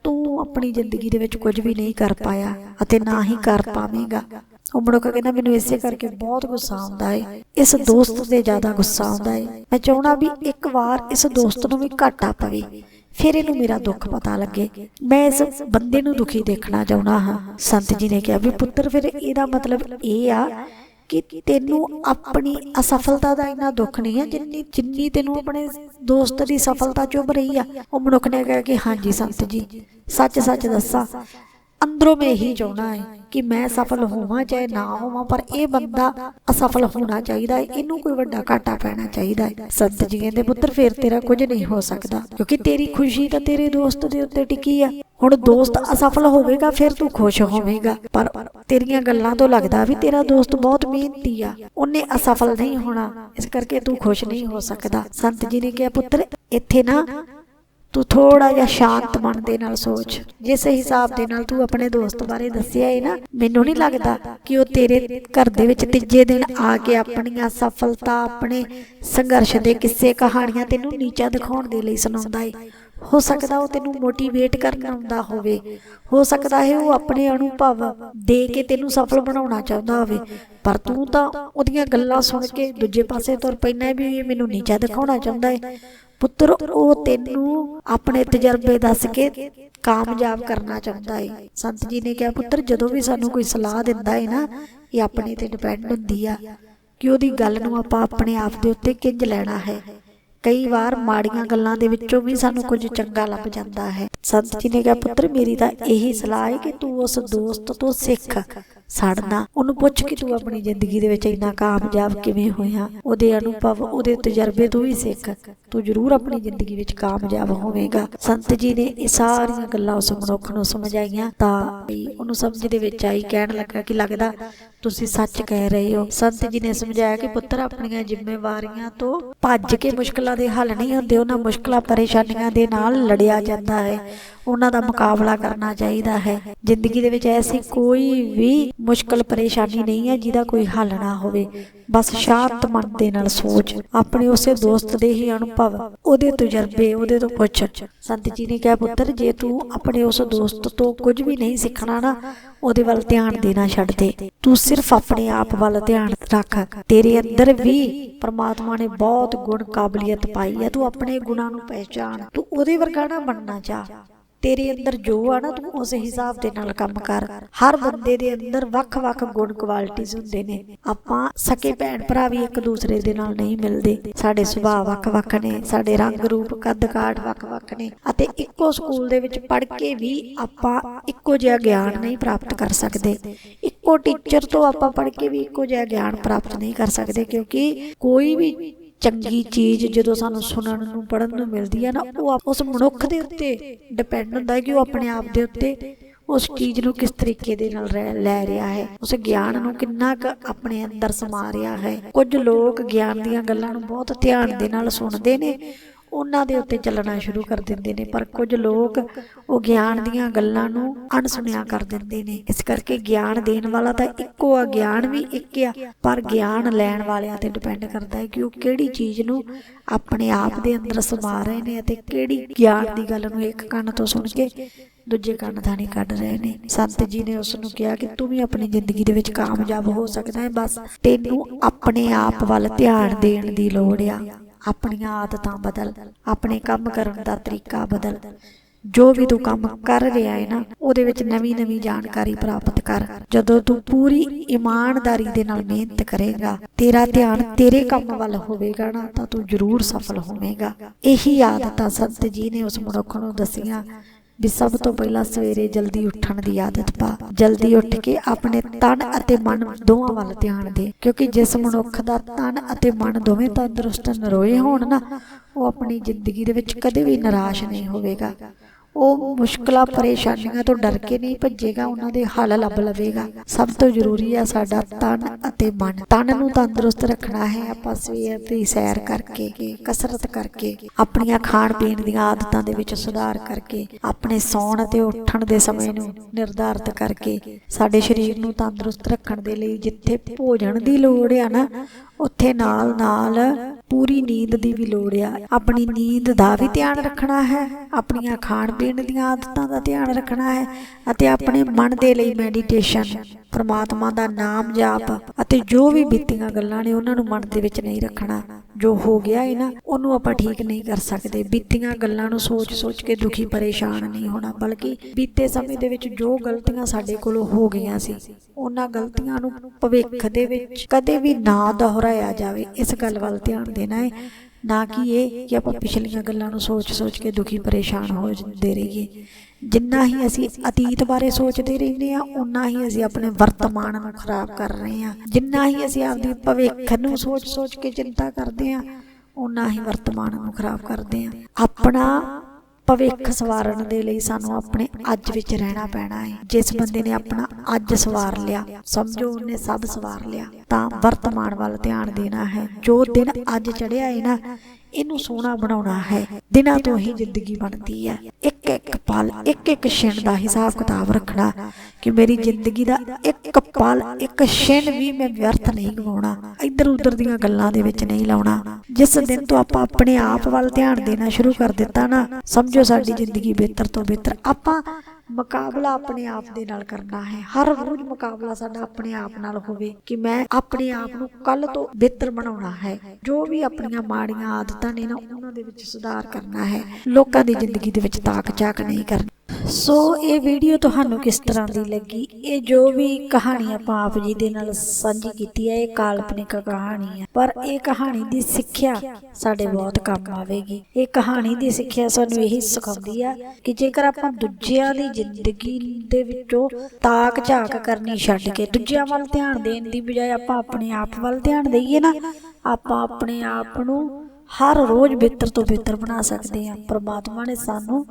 ਤੂੰ ਆਪਣੀ ਜ਼ਿੰਦਗੀ ਦੇ ਵਿੱਚ ਕੁਝ ਵੀ ਨਹੀਂ ਕਰ ਪਾਇਆ ਅਤੇ ਨਾ ਹੀ ਕਰ ਪਾਵੇਂਗਾ। ਉਹ ਮਨੁੱਖ ਕਹਿੰਦਾ, ਮੈਨੂੰ ਇਸੇ ਕਰਕੇ ਬਹੁਤ ਗੁੱਸਾ ਆਉਂਦਾ ਹੈ ਇਸ ਦੋਸਤ ਤੇ ਜ਼ਿਆਦਾ ਗੁੱਸਾ ਆਉਂਦਾ ਹੈ ਮੈਂ ਚਾਹਣਾ ਵੀ ਇੱਕ ਵਾਰ ਇਸ ਦੋਸਤ ਨੂੰ ਵੀ ਘਾਟਾ ਪਵੇ। ਫਿਰ ਇਹਨੂੰ ਮੇਰਾ ਦੁੱਖ ਪਤਾ ਲੱਗੇ। ਮੈਂ ਇਸ ਬੰਦੇ ਨੂੰ ਦੁਖੀ ਦੇਖਣਾ ਚਾਹੁੰਦਾ ਹਾਂ। ਸੰਤ ਜੀ ਨੇ ਕਿਹਾ ਵੀ ਪੁੱਤਰ, ਫਿਰ ਇਹਦਾ ਮਤਲਬ ਇਹ ਆ ਕਿ ਤੈਨੂੰ ਆਪਣੀ ਅਸਫਲਤਾ ਦਾ ਇੰਨਾ ਦੁੱਖ ਨਹੀਂ ਹੈ ਜਿੰਨੀ ਜਿੰਨੀ ਤੈਨੂੰ ਆਪਣੇ ਦੋਸਤ ਦੀ ਸਫਲਤਾ ਚੁੱਭ ਰਹੀ ਆ। ਉਹ ਮਨੁੱਖ ਨੇ ਕਿਹਾ ਕਿ ਹਾਂਜੀ ਸੰਤ ਜੀ ਸੱਚ ਸੱਚ ਦੱਸਾਂ। ਅੰਦਰੋਂ ਮੈਂ ਇਹੀ ਚਾਹੁੰਦਾ ਹੈ ਕਿ ਮੈਂ ਸਫਲ ਹੋਵਾਂ ਚਾਹੇ ਨਾ ਹੋਵਾਂ, ਪਰ ਇਹ ਬੰਦਾ ਅਸਫਲ ਹੋਣਾ ਚਾਹੀਦਾ ਹੈ। ਇਹਨੂੰ ਕੋਈ ਵੱਡਾ ਘਾਟਾ ਪੈਣਾ ਚਾਹੀਦਾ ਹੈ। ਸੰਤ ਜੀ ਕਹਿੰਦੇ, ਪੁੱਤਰ, ਫੇਰ ਤੇਰਾ ਕੁਝ ਨਹੀਂ ਹੋ ਸਕਦਾ। ਕਿਉਂਕਿ ਤੇਰੀ ਖੁਸ਼ੀ ਤਾਂ ਤੇਰੇ ਦੋਸਤ ਦੇ ਉੱਤੇ ਟਿਕੀ ਆ। ਹੁਣ ਦੋਸਤ ਅਸਫਲ ਹੋਵੇਗਾ, ਫਿਰ ਤੂੰ ਖੁਸ਼ ਹੋਵੇਂਗਾ। ਪਰ ਤੇਰੀਆਂ ਗੱਲਾਂ ਤੋਂ ਲੱਗਦਾ ਵੀ ਤੇਰਾ ਦੋਸਤ ਬਹੁਤ ਮਿਹਨਤੀ ਆ। ਉਹਨੇ ਅਸਫਲ ਨਹੀਂ ਹੋਣਾ। ਇਸ ਕਰਕੇ ਤੂੰ ਖੁਸ਼ ਨਹੀਂ ਹੋ ਸਕਦਾ। ਸੰਤ ਜੀ ਨੇ ਕਿਹਾ, ਪੁੱਤਰ, ਇੱਥੇ ਨਾ ਤੂੰ ਥੋੜਾ ਜਿਹਾ ਸ਼ਾਂਤ ਮਨ ਦੇ ਨਾਲ ਸੋਚ। ਜਿਸ ਹਿਸਾਬ ਦੇ ਨਾਲ ਤੂੰ ਆਪਣੇ ਦੋਸਤ ਬਾਰੇ ਦੱਸਿਆ ਹੈ ਨਾ, ਮੈਨੂੰ ਨਹੀਂ ਲੱਗਦਾ ਕਿ ਉਹ ਤੇਰੇ ਘਰ ਦੇ ਵਿੱਚ ਤੀਜੇ ਦਿਨ ਆ ਕੇ ਆਪਣੀਆਂ ਸਫਲਤਾ, ਆਪਣੇ ਸੰਘਰਸ਼ ਦੇ ਕਿੱਸੇ ਕਹਾਣੀਆਂ ਤੈਨੂੰ ਨੀਚਾ ਦਿਖਾਉਣ ਦੇ ਲਈ ਸੁਣਾਉਂਦਾ ਹੈ ਹੋ ਸਕਦਾ ਉਹ ਤੈਨੂੰ ਮੋਟੀਵੇਟ ਕਰਨ ਆਉਂਦਾ ਹੋਵੇ। ਹੋ ਸਕਦਾ ਹੈ ਉਹ ਆਪਣੇ ਅਨੁਭਵ ਦੇ ਕੇ ਤੈਨੂੰ ਸਫਲ ਬਣਾਉਣਾ ਚਾਹੁੰਦਾ ਹੋਵੇ। ਪਰ ਤੂੰ ਤਾਂ ਉਹਦੀਆਂ ਗੱਲਾਂ ਸੁਣ ਕੇ ਦੂਜੇ ਪਾਸੇ ਤੁਰ ਪੈਣਾ ਵੀ ਇਹ ਮੈਨੂੰ ਨੀਚਾ ਦਿਖਾਉਣਾ ਚਾਹੁੰਦਾ ਹੈ ਪੁੱਤਰ, ਉਹ ਤੈਨੂੰ ਆਪਣੇ ਤਜਰਬੇ ਦੱਸ ਕੇ ਕਾਮਯਾਬ ਕਰਨਾ ਚਾਹੁੰਦਾ ਹੈ ਸੰਤ ਜੀ ਨੇ ਕਿਹਾ, ਪੁੱਤਰ, ਜਦੋਂ ਵੀ ਸਾਨੂੰ ਕੋਈ ਸਲਾਹ ਦਿੰਦਾ ਹੈ ਨਾ, ਇਹ ਆਪਣੇ ਤੇ ਡਿਪੈਂਡ ਹੁੰਦੀ ਆ ਕਿ ਉਹਦੀ ਗੱਲ ਨੂੰ ਆਪਾਂ ਆਪਣੇ ਆਪ ਦੇ ਉੱਤੇ ਕਿੰਜ ਲੈਣਾ ਹੈ। ਕਈ ਵਾਰ ਮਾੜੀਆਂ ਗੱਲਾਂ ਦੇ ਵਿੱਚੋਂ ਵੀ ਸਾਨੂੰ ਕੁਝ ਚੰਗਾ ਲੱਭ ਜਾਂਦਾ ਹੈ। ਸੰਤ ਜੀ ਨੇ ਕਿਹਾ, ਪੁੱਤਰ, ਮੇਰੀ ਤਾਂ ਇਹੀ ਸਲਾਹ ਹੈ ਕਿ ਤੂੰ ਉਸ ਦੋਸਤ ਤੋਂ ਸਿੱਖ। ਸੜਨਾ। ਉਹਨੂੰ ਪੁੱਛ ਕਿ ਤੂੰ ਆਪਣੀ ਜ਼ਿੰਦਗੀ ਦੇ ਵਿੱਚ ਇੰਨਾ ਕਾਮਯਾਬ ਕਿਵੇਂ ਹੋਇਆ? ਉਹਦੇ ਅਨੁਭਵ, ਉਹਦੇ ਤਜਰਬੇ ਤੋਂ ਵੀ ਸਿੱਖ। ਤੂੰ ਜ਼ਰੂਰ ਆਪਣੀ ਜ਼ਿੰਦਗੀ ਵਿੱਚ ਕਾਮਯਾਬ ਹੋਵੇਂਗਾ। ਸੰਤ ਜੀ ਨੇ ਇਹ ਸਾਰੀਆਂ ਗੱਲਾਂ ਉਸ ਮਨੁੱਖ ਨੂੰ ਸਮਝਾਈਆਂ ਤਾਂ ਉਹਨੂੰ ਸਮਝ ਦੇ ਵਿੱਚ ਆਈ, ਕਹਿਣ ਲੱਗਾ ਕਿ ਲੱਗਦਾ ਤੁਸੀਂ ਸੱਚ ਕਹਿ ਰਹੇ ਹੋ। ਸੰਤ ਜੀ ਨੇ ਸਮਝਾਇਆ ਕਿ ਪੁੱਤਰ, ਆਪਣੀਆਂ ਜ਼ਿੰਮੇਵਾਰੀਆਂ ਤੋਂ ਭੱਜ ਕੇ ਮੁਸ਼ਕਲਾਂ ਦੇ ਹੱਲ ਨਹੀਂ ਹੁੰਦੇ। ਉਹਨਾਂ ਮੁਸ਼ਕਲਾਂ, ਪਰੇਸ਼ਾਨੀਆਂ ਦੇ ਨਾਲ ਲੜਿਆ ਜਾਂਦਾ ਹੈ। ਉਹਨਾਂ ਦਾ ਮੁਕਾਬਲਾ ਕਰਨਾ ਚਾਹੀਦਾ ਹੈ। ਜ਼ਿੰਦਗੀ ਦੇ ਵਿੱਚ ਐਸੀ ਕੋਈ ਵੀ ਮੁਸ਼ਕਲ ਪਰੇਸ਼ਾਨੀ ਨਹੀਂ ਹੈ, ਜਿਹਦਾ ਕੋਈ ਹੱਲ ਨਾ ਹੋਵੇ। ਬਸ ਸ਼ਾਂਤ ਮਨ ਦੇ ਨਾਲ ਸੋਚ। ਆਪਣੇ ਉਸੇ ਦੋਸਤ ਦੇ ਹੀ ਅਨੁਭਵ। ਉਹਦੇ ਤਜਰਬੇ, ਉਹਦੇ ਤੋਂ ਪੁੱਛ। ਸੰਤ ਜੀ ਨੇ ਕਿਹਾ, ਪੁੱਤਰ, ਜੇ ਤੂੰ ਆਪਣੇ ਉਸ ਦੋਸਤ ਤੋਂ ਕੁਝ ਵੀ ਨਹੀਂ ਸਿੱਖਣਾ ਨਾ, ਉਹਦੇ ਵੱਲ ਧਿਆਨ ਦੇਣਾ ਛੱਡ ਦੇ। ਤੂੰ ਸਿਰਫ ਆਪਣੇ ਆਪ ਵੱਲ ਧਿਆਨ ਰੱਖ। ਤੇਰੇ ਅੰਦਰ ਵੀ ਪਰਮਾਤਮਾ ਨੇ ਬਹੁਤ ਗੁਣ ਕਾਬਲੀਅਤ ਪਾਈ ਹੈ। ਤੂੰ ਆਪਣੇ ਗੁਣਾਂ ਨੂੰ ਪਹਿਚਾਨ ਤੂੰ ਉਹਦੇ ਵਰਗਾ ਨਾ ਬਣਨਾ ਚਾਹ। ਤੇਰੇ ਅੰਦਰ ਜੋ ਆ ਨਾ ਤੂੰ, ਉਸ ਹਿਸਾਬ ਦੇ ਨਾਲ ਕੰਮ ਕਰ। ਹਰ ਬੰਦੇ ਦੇ ਅੰਦਰ ਵੱਖ-ਵੱਖ ਗੁਣ ਕੁਆਲਿਟੀਆਂ ਹੁੰਦੇ ਨੇ। ਆਪਾਂ ਸਕੇ ਭੈਣ ਭਰਾ ਵੀ ਇੱਕ ਦੂਸਰੇ ਦੇ ਨਾਲ ਨਹੀਂ ਮਿਲਦੇ। ਸਾਡੇ ਸੁਭਾਅ ਵੱਖ-ਵੱਖ ਨੇ, ਸਾਡੇ ਰੰਗ ਰੂਪ, ਕੱਦ ਕਾਠ ਵੱਖ-ਵੱਖ ਨੇ। ਅਤੇ ਇੱਕੋ ਸਕੂਲ ਦੇ ਵਿੱਚ ਪੜ੍ਹ ਕੇ ਵੀ ਆਪਾਂ ਇੱਕੋ ਜਿਹਾ ਗਿਆਨ ਨਹੀਂ ਪ੍ਰਾਪਤ ਕਰ ਸਕਦੇ। ਇੱਕੋ ਟੀਚਰ ਤੋਂ ਆਪਾਂ ਪੜ੍ਹ ਕੇ ਵੀ ਇੱਕੋ ਜਿਹਾ ਗਿਆਨ ਪ੍ਰਾਪਤ ਨਹੀਂ ਕਰ ਸਕਦੇ, ਕਿਉਂਕਿ ਕੋਈ ਵੀ ਚੰਗੀ ਚੀਜ਼ ਜਦੋਂ ਸਾਨੂੰ ਸੁਣਨ ਨੂੰ ਪੜਨ ਨੂੰ ਮਿਲਦੀ ਹੈ ਨਾ, ਉਹ ਉਸ ਮਨੁੱਖ ਦੇ ਉੱਤੇ ਡਿਪੈਂਡ ਹੁੰਦਾ ਹੈ ਕਿ ਉਹ ਆਪਣੇ ਆਪ ਦੇ ਉੱਤੇ ਉਸ ਚੀਜ਼ ਨੂੰ ਕਿਸ ਤਰੀਕੇ ਦੇ ਨਾਲ ਰਹਿ- ਲੈ ਰਿਹਾ ਹੈ। ਉਸ ਗਿਆਨ ਨੂੰ ਕਿੰਨਾ ਕੁ ਆਪਣੇ ਅੰਦਰ ਸਮਾ ਰਿਹਾ ਹੈ। ਕੁਝ ਲੋਕ ਗਿਆਨ ਦੀਆਂ ਗੱਲਾਂ ਨੂੰ ਬਹੁਤ ਧਿਆਨ ਦੇ ਨਾਲ ਸੁਣਦੇ ਨੇ ਉਹਨਾਂ ਦੇ ਉੱਤੇ ਚੱਲਣਾ ਸ਼ੁਰੂ ਕਰ ਦਿੰਦੇ ਨੇ। ਪਰ ਕੁਝ ਲੋਕ ਉਹ ਗਿਆਨ ਦੀਆਂ ਗੱਲਾਂ ਨੂੰ ਅਣਸੁਣਿਆ ਕਰ ਦਿੰਦੇ ਨੇ। ਇਸ ਕਰਕੇ ਗਿਆਨ ਦੇਣ ਵਾਲਾ ਤਾਂ ਇੱਕੋ ਆ ਗਿਆਨ ਵੀ ਇੱਕ ਆ। ਪਰ ਗਿਆਨ ਲੈਣ ਵਾਲਿਆਂ ਤੇ ਡਿਪੈਂਡ ਕਰਦਾ ਹੈ ਕਿ ਉਹ ਕਿਹੜੀ ਚੀਜ਼ ਨੂੰ ਆਪਣੇ ਆਪ ਦੇ ਅੰਦਰ ਸਮਾ ਰਹੇ ਨੇ ਅਤੇ ਕਿਹੜੀ ਗਿਆਨ ਦੀ ਗੱਲ ਨੂੰ ਇੱਕ ਕੰਨ ਤੋਂ ਸੁਣ ਕੇ ਦੂਜੇ ਕੰਨ ਥਾਣੀ ਕੱਢ ਰਹੇ ਨੇ। ਸੰਤ ਜੀ ਨੇ ਉਸ ਨੂੰ ਕਿਹਾ ਕਿ ਤੂੰ ਵੀ ਆਪਣੀ ਜ਼ਿੰਦਗੀ ਦੇ ਵਿੱਚ ਕਾਮਯਾਬ ਹੋ ਸਕਦਾ ਹੈ। ਬਸ ਤੈਨੂੰ ਆਪਣੇ ਆਪ ਵੱਲ ਧਿਆਨ ਦੇਣ ਦੀ ਲੋੜ ਆ। ਆਪਣੀਆਂ ਆਦਤਾਂ ਬਦਲ, ਆਪਣੇ ਕੰਮ ਕਰਨ ਦਾ ਤਰੀਕਾ ਬਦਲ। ਜੋ ਵੀ ਤੂੰ ਕੰਮ ਕਰ ਰਿਹਾ ਹੈ ਨਾ, ਉਹਦੇ ਵਿੱਚ ਨਵੀਂ ਨਵੀਂ ਜਾਣਕਾਰੀ ਪ੍ਰਾਪਤ ਕਰ। ਜਦੋਂ ਤੂੰ ਪੂਰੀ ਇਮਾਨਦਾਰੀ ਦੇ ਨਾਲ ਮਿਹਨਤ ਕਰੇਗਾ, ਤੇਰਾ ਧਿਆਨ ਤੇਰੇ ਕੰਮ ਵੱਲ ਹੋਵੇਗਾ ਨਾ, ਤਾਂ ਤੂੰ ਜ਼ਰੂਰ ਸਫਲ ਹੋਵੇਂਗਾ। ਇਹੀ ਆਦਤਾਂ ਸੰਤ ਜੀ ਨੇ ਉਸ ਮਨੁੱਖ ਨੂੰ ਦੱਸੀਆਂ। ਵੀ ਸਭ ਤੋਂ ਪਹਿਲਾਂ ਸਵੇਰੇ ਜਲਦੀ ਉੱਠਣ ਦੀ ਆਦਤ ਪਾ। ਜਲਦੀ ਉੱਠ ਕੇ ਆਪਣੇ ਤਨ ਅਤੇ ਮਨ ਦੋਵਾਂ ਵੱਲ ਧਿਆਨ ਦੇ, ਕਿਉਂਕਿ ਜਿਸ ਮਨੁੱਖ ਦਾ ਤਨ ਅਤੇ ਮਨ ਦੋਵੇਂ ਤੰਦਰੁਸਤ ਨਰੋਏ ਹੋਣ ਨਾ, ਉਹ ਆਪਣੀ ਜ਼ਿੰਦਗੀ ਦੇ ਵਿੱਚ ਕਦੇ ਵੀ ਨਿਰਾਸ਼ ਨਹੀਂ ਹੋਵੇਗਾ। ਉਹ ਮੁਸ਼ਕਲਾਂ, ਪਰੇਸ਼ਾਨੀਆਂ ਤੋਂ ਡਰ ਕੇ ਨਹੀਂ ਭੱਜੇਗਾ, ਉਹਨਾਂ ਦੇ ਹੱਲ ਲੱਭ ਲਵੇਗਾ। ਸਭ ਤੋਂ ਜ਼ਰੂਰੀ ਆ ਸਾਡਾ ਤਨ ਅਤੇ ਮਨ। ਤਨ ਨੂੰ ਤੰਦਰੁਸਤ ਰੱਖਣਾ ਹੈ। ਆਪਾਂ ਸਵੇਰ ਦੀ ਸੈਰ ਕਰਕੇ, ਕਸਰਤ ਕਰਕੇ, ਆਪਣੀਆਂ ਖਾਣ ਪੀਣ ਦੀਆਂ ਆਦਤਾਂ ਦੇ ਵਿੱਚ ਸੁਧਾਰ ਕਰਕੇ, ਆਪਣੇ ਸੌਣ ਅਤੇ ਉੱਠਣ ਦੇ ਸਮੇਂ ਨੂੰ ਨਿਰਧਾਰਤ ਕਰਕੇ, ਸਾਡੇ ਸਰੀਰ ਨੂੰ ਤੰਦਰੁਸਤ ਰੱਖਣ ਦੇ ਲਈ ਜਿੱਥੇ ਭੋਜਨ ਦੀ ਲੋੜ ਆ ਨਾ, ਉੱਥੇ ਨਾਲ ਨਾਲ ਪੂਰੀ ਨੀਂਦ ਦੀ ਵੀ ਲੋੜ ਆ। ਆਪਣੀ ਨੀਂਦ ਦਾ ਵੀ ਧਿਆਨ ਰੱਖਣਾ ਹੈ। ਆਪਣੀਆਂ ਖਾਣ ਪੀਣ ਦੀਆਂ ਆਦਤਾਂ ਦਾ ਧਿਆਨ ਰੱਖਣਾ ਹੈ ਅਤੇ ਆਪਣੇ ਮਨ ਦੇ ਲਈ ਮੈਡੀਟੇਸ਼ਨ ਪ੍ਰਮਾਤਮਾ ਦਾ ਨਾਮ ਜਾਪ ਅਤੇ ਜੋ ਵੀ ਬੀਤੀਆਂ ਗੱਲਾਂ ਨੇ ਉਹਨਾਂ ਨੂੰ ਮਨ ਦੇ ਵਿੱਚ ਨਹੀਂ ਰੱਖਣਾ। ਜੋ ਹੋ ਗਿਆ ਹੈ ਨਾ, ਉਹਨੂੰ ਆਪਾਂ ਠੀਕ ਨਹੀਂ ਕਰ ਸਕਦੇ। ਬੀਤੀਆਂ ਗੱਲਾਂ ਨੂੰ ਸੋਚ-ਸੋਚ ਕੇ ਦੁਖੀ, ਪਰੇਸ਼ਾਨ ਨਹੀਂ ਹੋਣਾ, ਬਲਕਿ ਬੀਤੇ ਸਮੇਂ ਦੇ ਵਿੱਚ ਜੋ ਗਲਤੀਆਂ ਸਾਡੇ ਕੋਲੋਂ ਹੋ ਗਈਆਂ ਸੀ, ਉਹਨਾਂ ਗਲਤੀਆਂ ਨੂੰ ਭਵਿੱਖ ਦੇ ਵਿੱਚ ਕਦੇ ਵੀ ਨਾ ਦੁਹਰਾਇਆ ਜਾਵੇ। ਇਸ ਗੱਲ ਵੱਲ ਧਿਆਨ ਦੇਣਾ ਹੈ ਨਾ ਕਿ ਇਹ ਕਿ ਆਪਾਂ ਪਿਛਲੀਆਂ ਗੱਲਾਂ ਨੂੰ ਸੋਚ-ਸੋਚ ਕੇ ਦੁਖੀ, ਪਰੇਸ਼ਾਨ ਹੋ ਜਾਂਦੇ ਰਹੀਏ। ਜਿੰਨਾ ਹੀ ਅਸੀਂ ਅਤੀਤ ਬਾਰੇ ਸੋਚਦੇ ਰਹਿੰਦੇ ਆ ਉਨਾ ਹੀ ਅਸੀਂ ਆਪਣੇ ਵਰਤਮਾਨ ਨੂੰ ਖਰਾਬ ਕਰ ਰਹੇ ਆ ਜਿੰਨਾ ਹੀ ਅਸੀਂ ਆਪਦੀ ਭਵਿੱਖ ਨੂੰ ਸੋਚ-ਸੋਚ ਕੇ ਚਿੰਤਾ ਕਰਦੇ ਆ ਉਨਾ ਹੀ ਵਰਤਮਾਨ ਨੂੰ ਖਰਾਬ ਕਰਦੇ ਆ ਆਪਣਾ ਭਵਿੱਖ ਸਵਾਰਨ ਦੇ ਲਈ ਸਾਨੂੰ ਆਪਣੇ ਅੱਜ ਵਿੱਚ ਰਹਿਣਾ ਪੈਣਾ ਹੈ। ਜਿਸ ਬੰਦੇ ਨੇ ਆਪਣਾ ਅੱਜ ਸਵਾਰ ਲਿਆ, ਸਮਝੋ ਉਹਨੇ ਸਭ ਸਵਾਰ ਲਿਆ, ਤਾਂ ਵਰਤਮਾਨ ਵੱਲ ਧਿਆਨ ਦੇਣਾ ਹੈ। ਜੋ ਦਿਨ ਅੱਜ ਚੜਿਆ ਹੈ ਨਾ ਇਹਨੂੰ ਸੋਹਣਾ ਬਣਾਉਣਾ ਹੈ। ਦਿਨਾਂ ਤੋਂ ਹੀ ਜ਼ਿੰਦਗੀ ਬਣਦੀ ਹੈ। ਇੱਕ ਇੱਕ ਪਲ, ਇੱਕ ਇੱਕ ਛਿਣ ਦਾ ਹਿਸਾਬ ਕਿਤਾਬ ਰੱਖਣਾ ਕਿ ਮੇਰੀ ਜ਼ਿੰਦਗੀ ਦਾ ਇੱਕ ਪਲ, ਇੱਕ ਛਿਣ ਵੀ ਮੈਂ ਵਿਅਰਥ ਨਹੀਂ ਗਵਾਉਣਾ। ਇੱਧਰ ਉੱਧਰ ਦੀਆਂ ਗੱਲਾਂ ਦੇ ਵਿੱਚ ਨਹੀਂ ਲਾਉਣਾ। ਜਿਸ ਦਿਨ ਤੋਂ ਆਪਾਂ ਆਪਣੇ ਆਪ ਵੱਲ ਧਿਆਨ ਦੇਣਾ ਸ਼ੁਰੂ ਕਰ ਦਿੱਤਾ ਨਾ, ਸਮਝੋ ਸਾਡੀ ਜ਼ਿੰਦਗੀ ਬਿਹਤਰ ਤੋਂ ਬਿਹਤਰ। ਆਪਾਂ ਮੁਕਾਬਲਾ ਆਪਣੇ ਆਪ ਦੇ ਨਾਲ ਕਰਨਾ ਹੈ। ਹਰ ਰੋਜ਼ ਮੁਕਾਬਲਾ ਸਾਡਾ ਆਪਣੇ ਆਪ ਨਾਲ ਹੋਵੇ ਕਿ ਮੈਂ ਆਪਣੇ ਆਪ ਨੂੰ ਕੱਲ ਤੋਂ ਬਿਹਤਰ ਬਣਾਉਣਾ ਹੈ। ਜੋ ਵੀ ਆਪਣੀਆਂ ਮਾੜੀਆਂ ਆਦਤਾਂ ਨੇ ਨਾ, ਉਹਨਾਂ ਦੇ ਵਿੱਚ ਸੁਧਾਰ ਕਰਨਾ ਹੈ। ਲੋਕਾਂ ਦੀ ਜ਼ਿੰਦਗੀ ਦੇ ਵਿੱਚ ਤਾਕ ਝਾਕ ਨਹੀਂ ਕਰਨੀ। ਸੋ ਇਹ ਵੀਡੀਓ ਤੁਹਾਨੂੰ ਕਿਸ ਤਰ੍ਹਾਂ ਦੀ ਲੱਗੀ? ਇਹ ਜੋ ਵੀ ਕਹਾਣੀ ਆਪਾਂ ਆਪ ਜੀ ਦੇ ਨਾਲ ਸਾਂਝੀ ਕੀਤੀ ਹੈ, ਇਹ ਕਾਲਪਨਿਕ ਕਹਾਣੀ ਹੈ। ਪਰ ਇਹ ਕਹਾਣੀ ਦੀ ਸਿੱਖਿਆ ਸਾਡੇ ਬਹੁਤ ਕੰਮ ਆਵੇਗੀ। ਇਹ ਕਹਾਣੀ ਦੀ ਸਿੱਖਿਆ ਸਾਨੂੰ ਇਹੀ ਸਿਖਾਉਂਦੀ ਆ ਕਿ ਜੇਕਰ ਆਪਾਂ ਦੂਜਿਆਂ ਦੀ ਜ਼ਿੰਦਗੀ ਦੇ ਵਿੱਚੋਂ ਤਾਕ ਝਾਕ ਕਰਨੀ ਛੱਡ ਕੇ ਦੂਜਿਆਂ ਵੱਲ ਧਿਆਨ ਦੇਣ ਦੀ ਬਜਾਏ ਆਪਾਂ ਆਪਣੇ ਆਪ ਵੱਲ ਧਿਆਨ ਦੇਈਏ ਨਾ, ਆਪਾਂ ਆਪਣੇ ਆਪ ਨੂੰ ਹਰ ਰੋਜ਼ ਬਿਹਤਰ ਤੋਂ ਬਿਹਤਰ ਬਣਾ ਸਕਦੇ ਹਾਂ। ਪ੍ਰਮਾਤਮਾ ਨੇ ਸਾਨੂੰ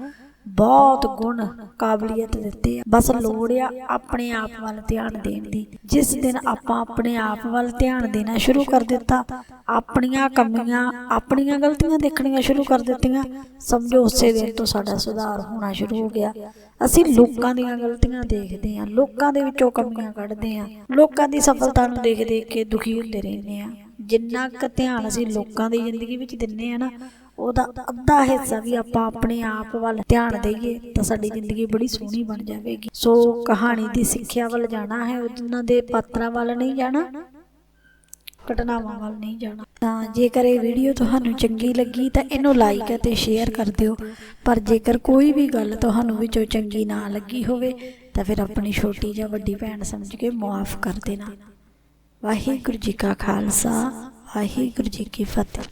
ਬਹੁਤ ਗੁਣ ਕਾਬਲੀਅਤ ਦਿੱਤੇ ਆ। ਬਸ ਲੋੜ ਆ ਆਪਣੇ ਆਪ ਵੱਲ ਧਿਆਨ ਦੇਣ ਦੀ। ਜਿਸ ਦਿਨ ਆਪਾਂ ਆਪਣੇ ਆਪ ਵੱਲ ਧਿਆਨ ਦੇਣਾ ਸ਼ੁਰੂ ਕਰ ਦਿੱਤਾ, ਆਪਣੀਆਂ ਕਮੀਆਂ, ਆਪਣੀਆਂ ਗਲਤੀਆਂ ਦੇਖਣੀਆਂ ਸ਼ੁਰੂ ਕਰ ਦਿੱਤੀਆਂ, ਸਮਝੋ ਉਸੇ ਦਿਨ ਤੋਂ ਸਾਡਾ ਸੁਧਾਰ ਹੋਣਾ ਸ਼ੁਰੂ ਹੋ ਗਿਆ। ਅਸੀਂ ਲੋਕਾਂ ਦੀਆਂ ਗਲਤੀਆਂ ਦੇਖਦੇ ਹਾਂ, ਲੋਕਾਂ ਦੇ ਵਿੱਚੋਂ ਕਮੀਆਂ ਕੱਢਦੇ ਹਾਂ, ਲੋਕਾਂ ਦੀ ਸਫਲਤਾ ਨੂੰ ਦੇਖ ਦੇਖ ਕੇ ਦੁਖੀ ਹੁੰਦੇ ਰਹਿੰਦੇ ਹਾਂ। ਜਿੰਨਾ ਕੁ ਧਿਆਨ ਅਸੀਂ ਲੋਕਾਂ ਦੀ ਜ਼ਿੰਦਗੀ ਵਿੱਚ ਦਿੰਨੇ ਆ ਨਾ ਉਹਦਾ ਅੱਧਾ ਹਿੱਸਾ ਵੀ ਆਪਾਂ ਆਪਣੇ ਆਪ ਵੱਲ ਧਿਆਨ ਦੇਈਏ ਤਾਂ ਸਾਡੀ ਜ਼ਿੰਦਗੀ ਬੜੀ ਸੋਹਣੀ ਬਣ ਜਾਵੇਗੀ। ਸੋ ਕਹਾਣੀ ਦੀ ਸਿੱਖਿਆ ਵੱਲ ਜਾਣਾ ਹੈ, ਉਹਨਾਂ ਦੇ ਪਾਤਰਾਂ ਵੱਲ ਨਹੀਂ ਜਾਣਾ, ਘਟਨਾਵਾਂ ਵੱਲ ਨਹੀਂ ਜਾਣਾ। ਤਾਂ ਜੇਕਰ ਇਹ ਵੀਡੀਓ ਤੁਹਾਨੂੰ ਚੰਗੀ ਲੱਗੀ ਤਾਂ ਇਹਨੂੰ ਲਾਈਕ ਅਤੇ ਸ਼ੇਅਰ ਕਰ ਦਿਓ। ਪਰ ਜੇਕਰ ਕੋਈ ਵੀ ਗੱਲ ਤੁਹਾਨੂੰ ਵਿੱਚੋਂ ਚੰਗੀ ਨਾ ਲੱਗੀ ਹੋਵੇ ਤਾਂ ਫਿਰ ਆਪਣੀ ਛੋਟੀ ਜਾਂ ਵੱਡੀ ਭੈਣ ਸਮਝ ਕੇ ਮਾਫ ਕਰ ਦੇਣਾ। ਵਾਹਿਗੁਰੂ ਜੀ ਕਾ ਖਾਲਸਾ, ਵਾਹਿਗੁਰੂ ਜੀ ਕੀ ਫਤਿਹ।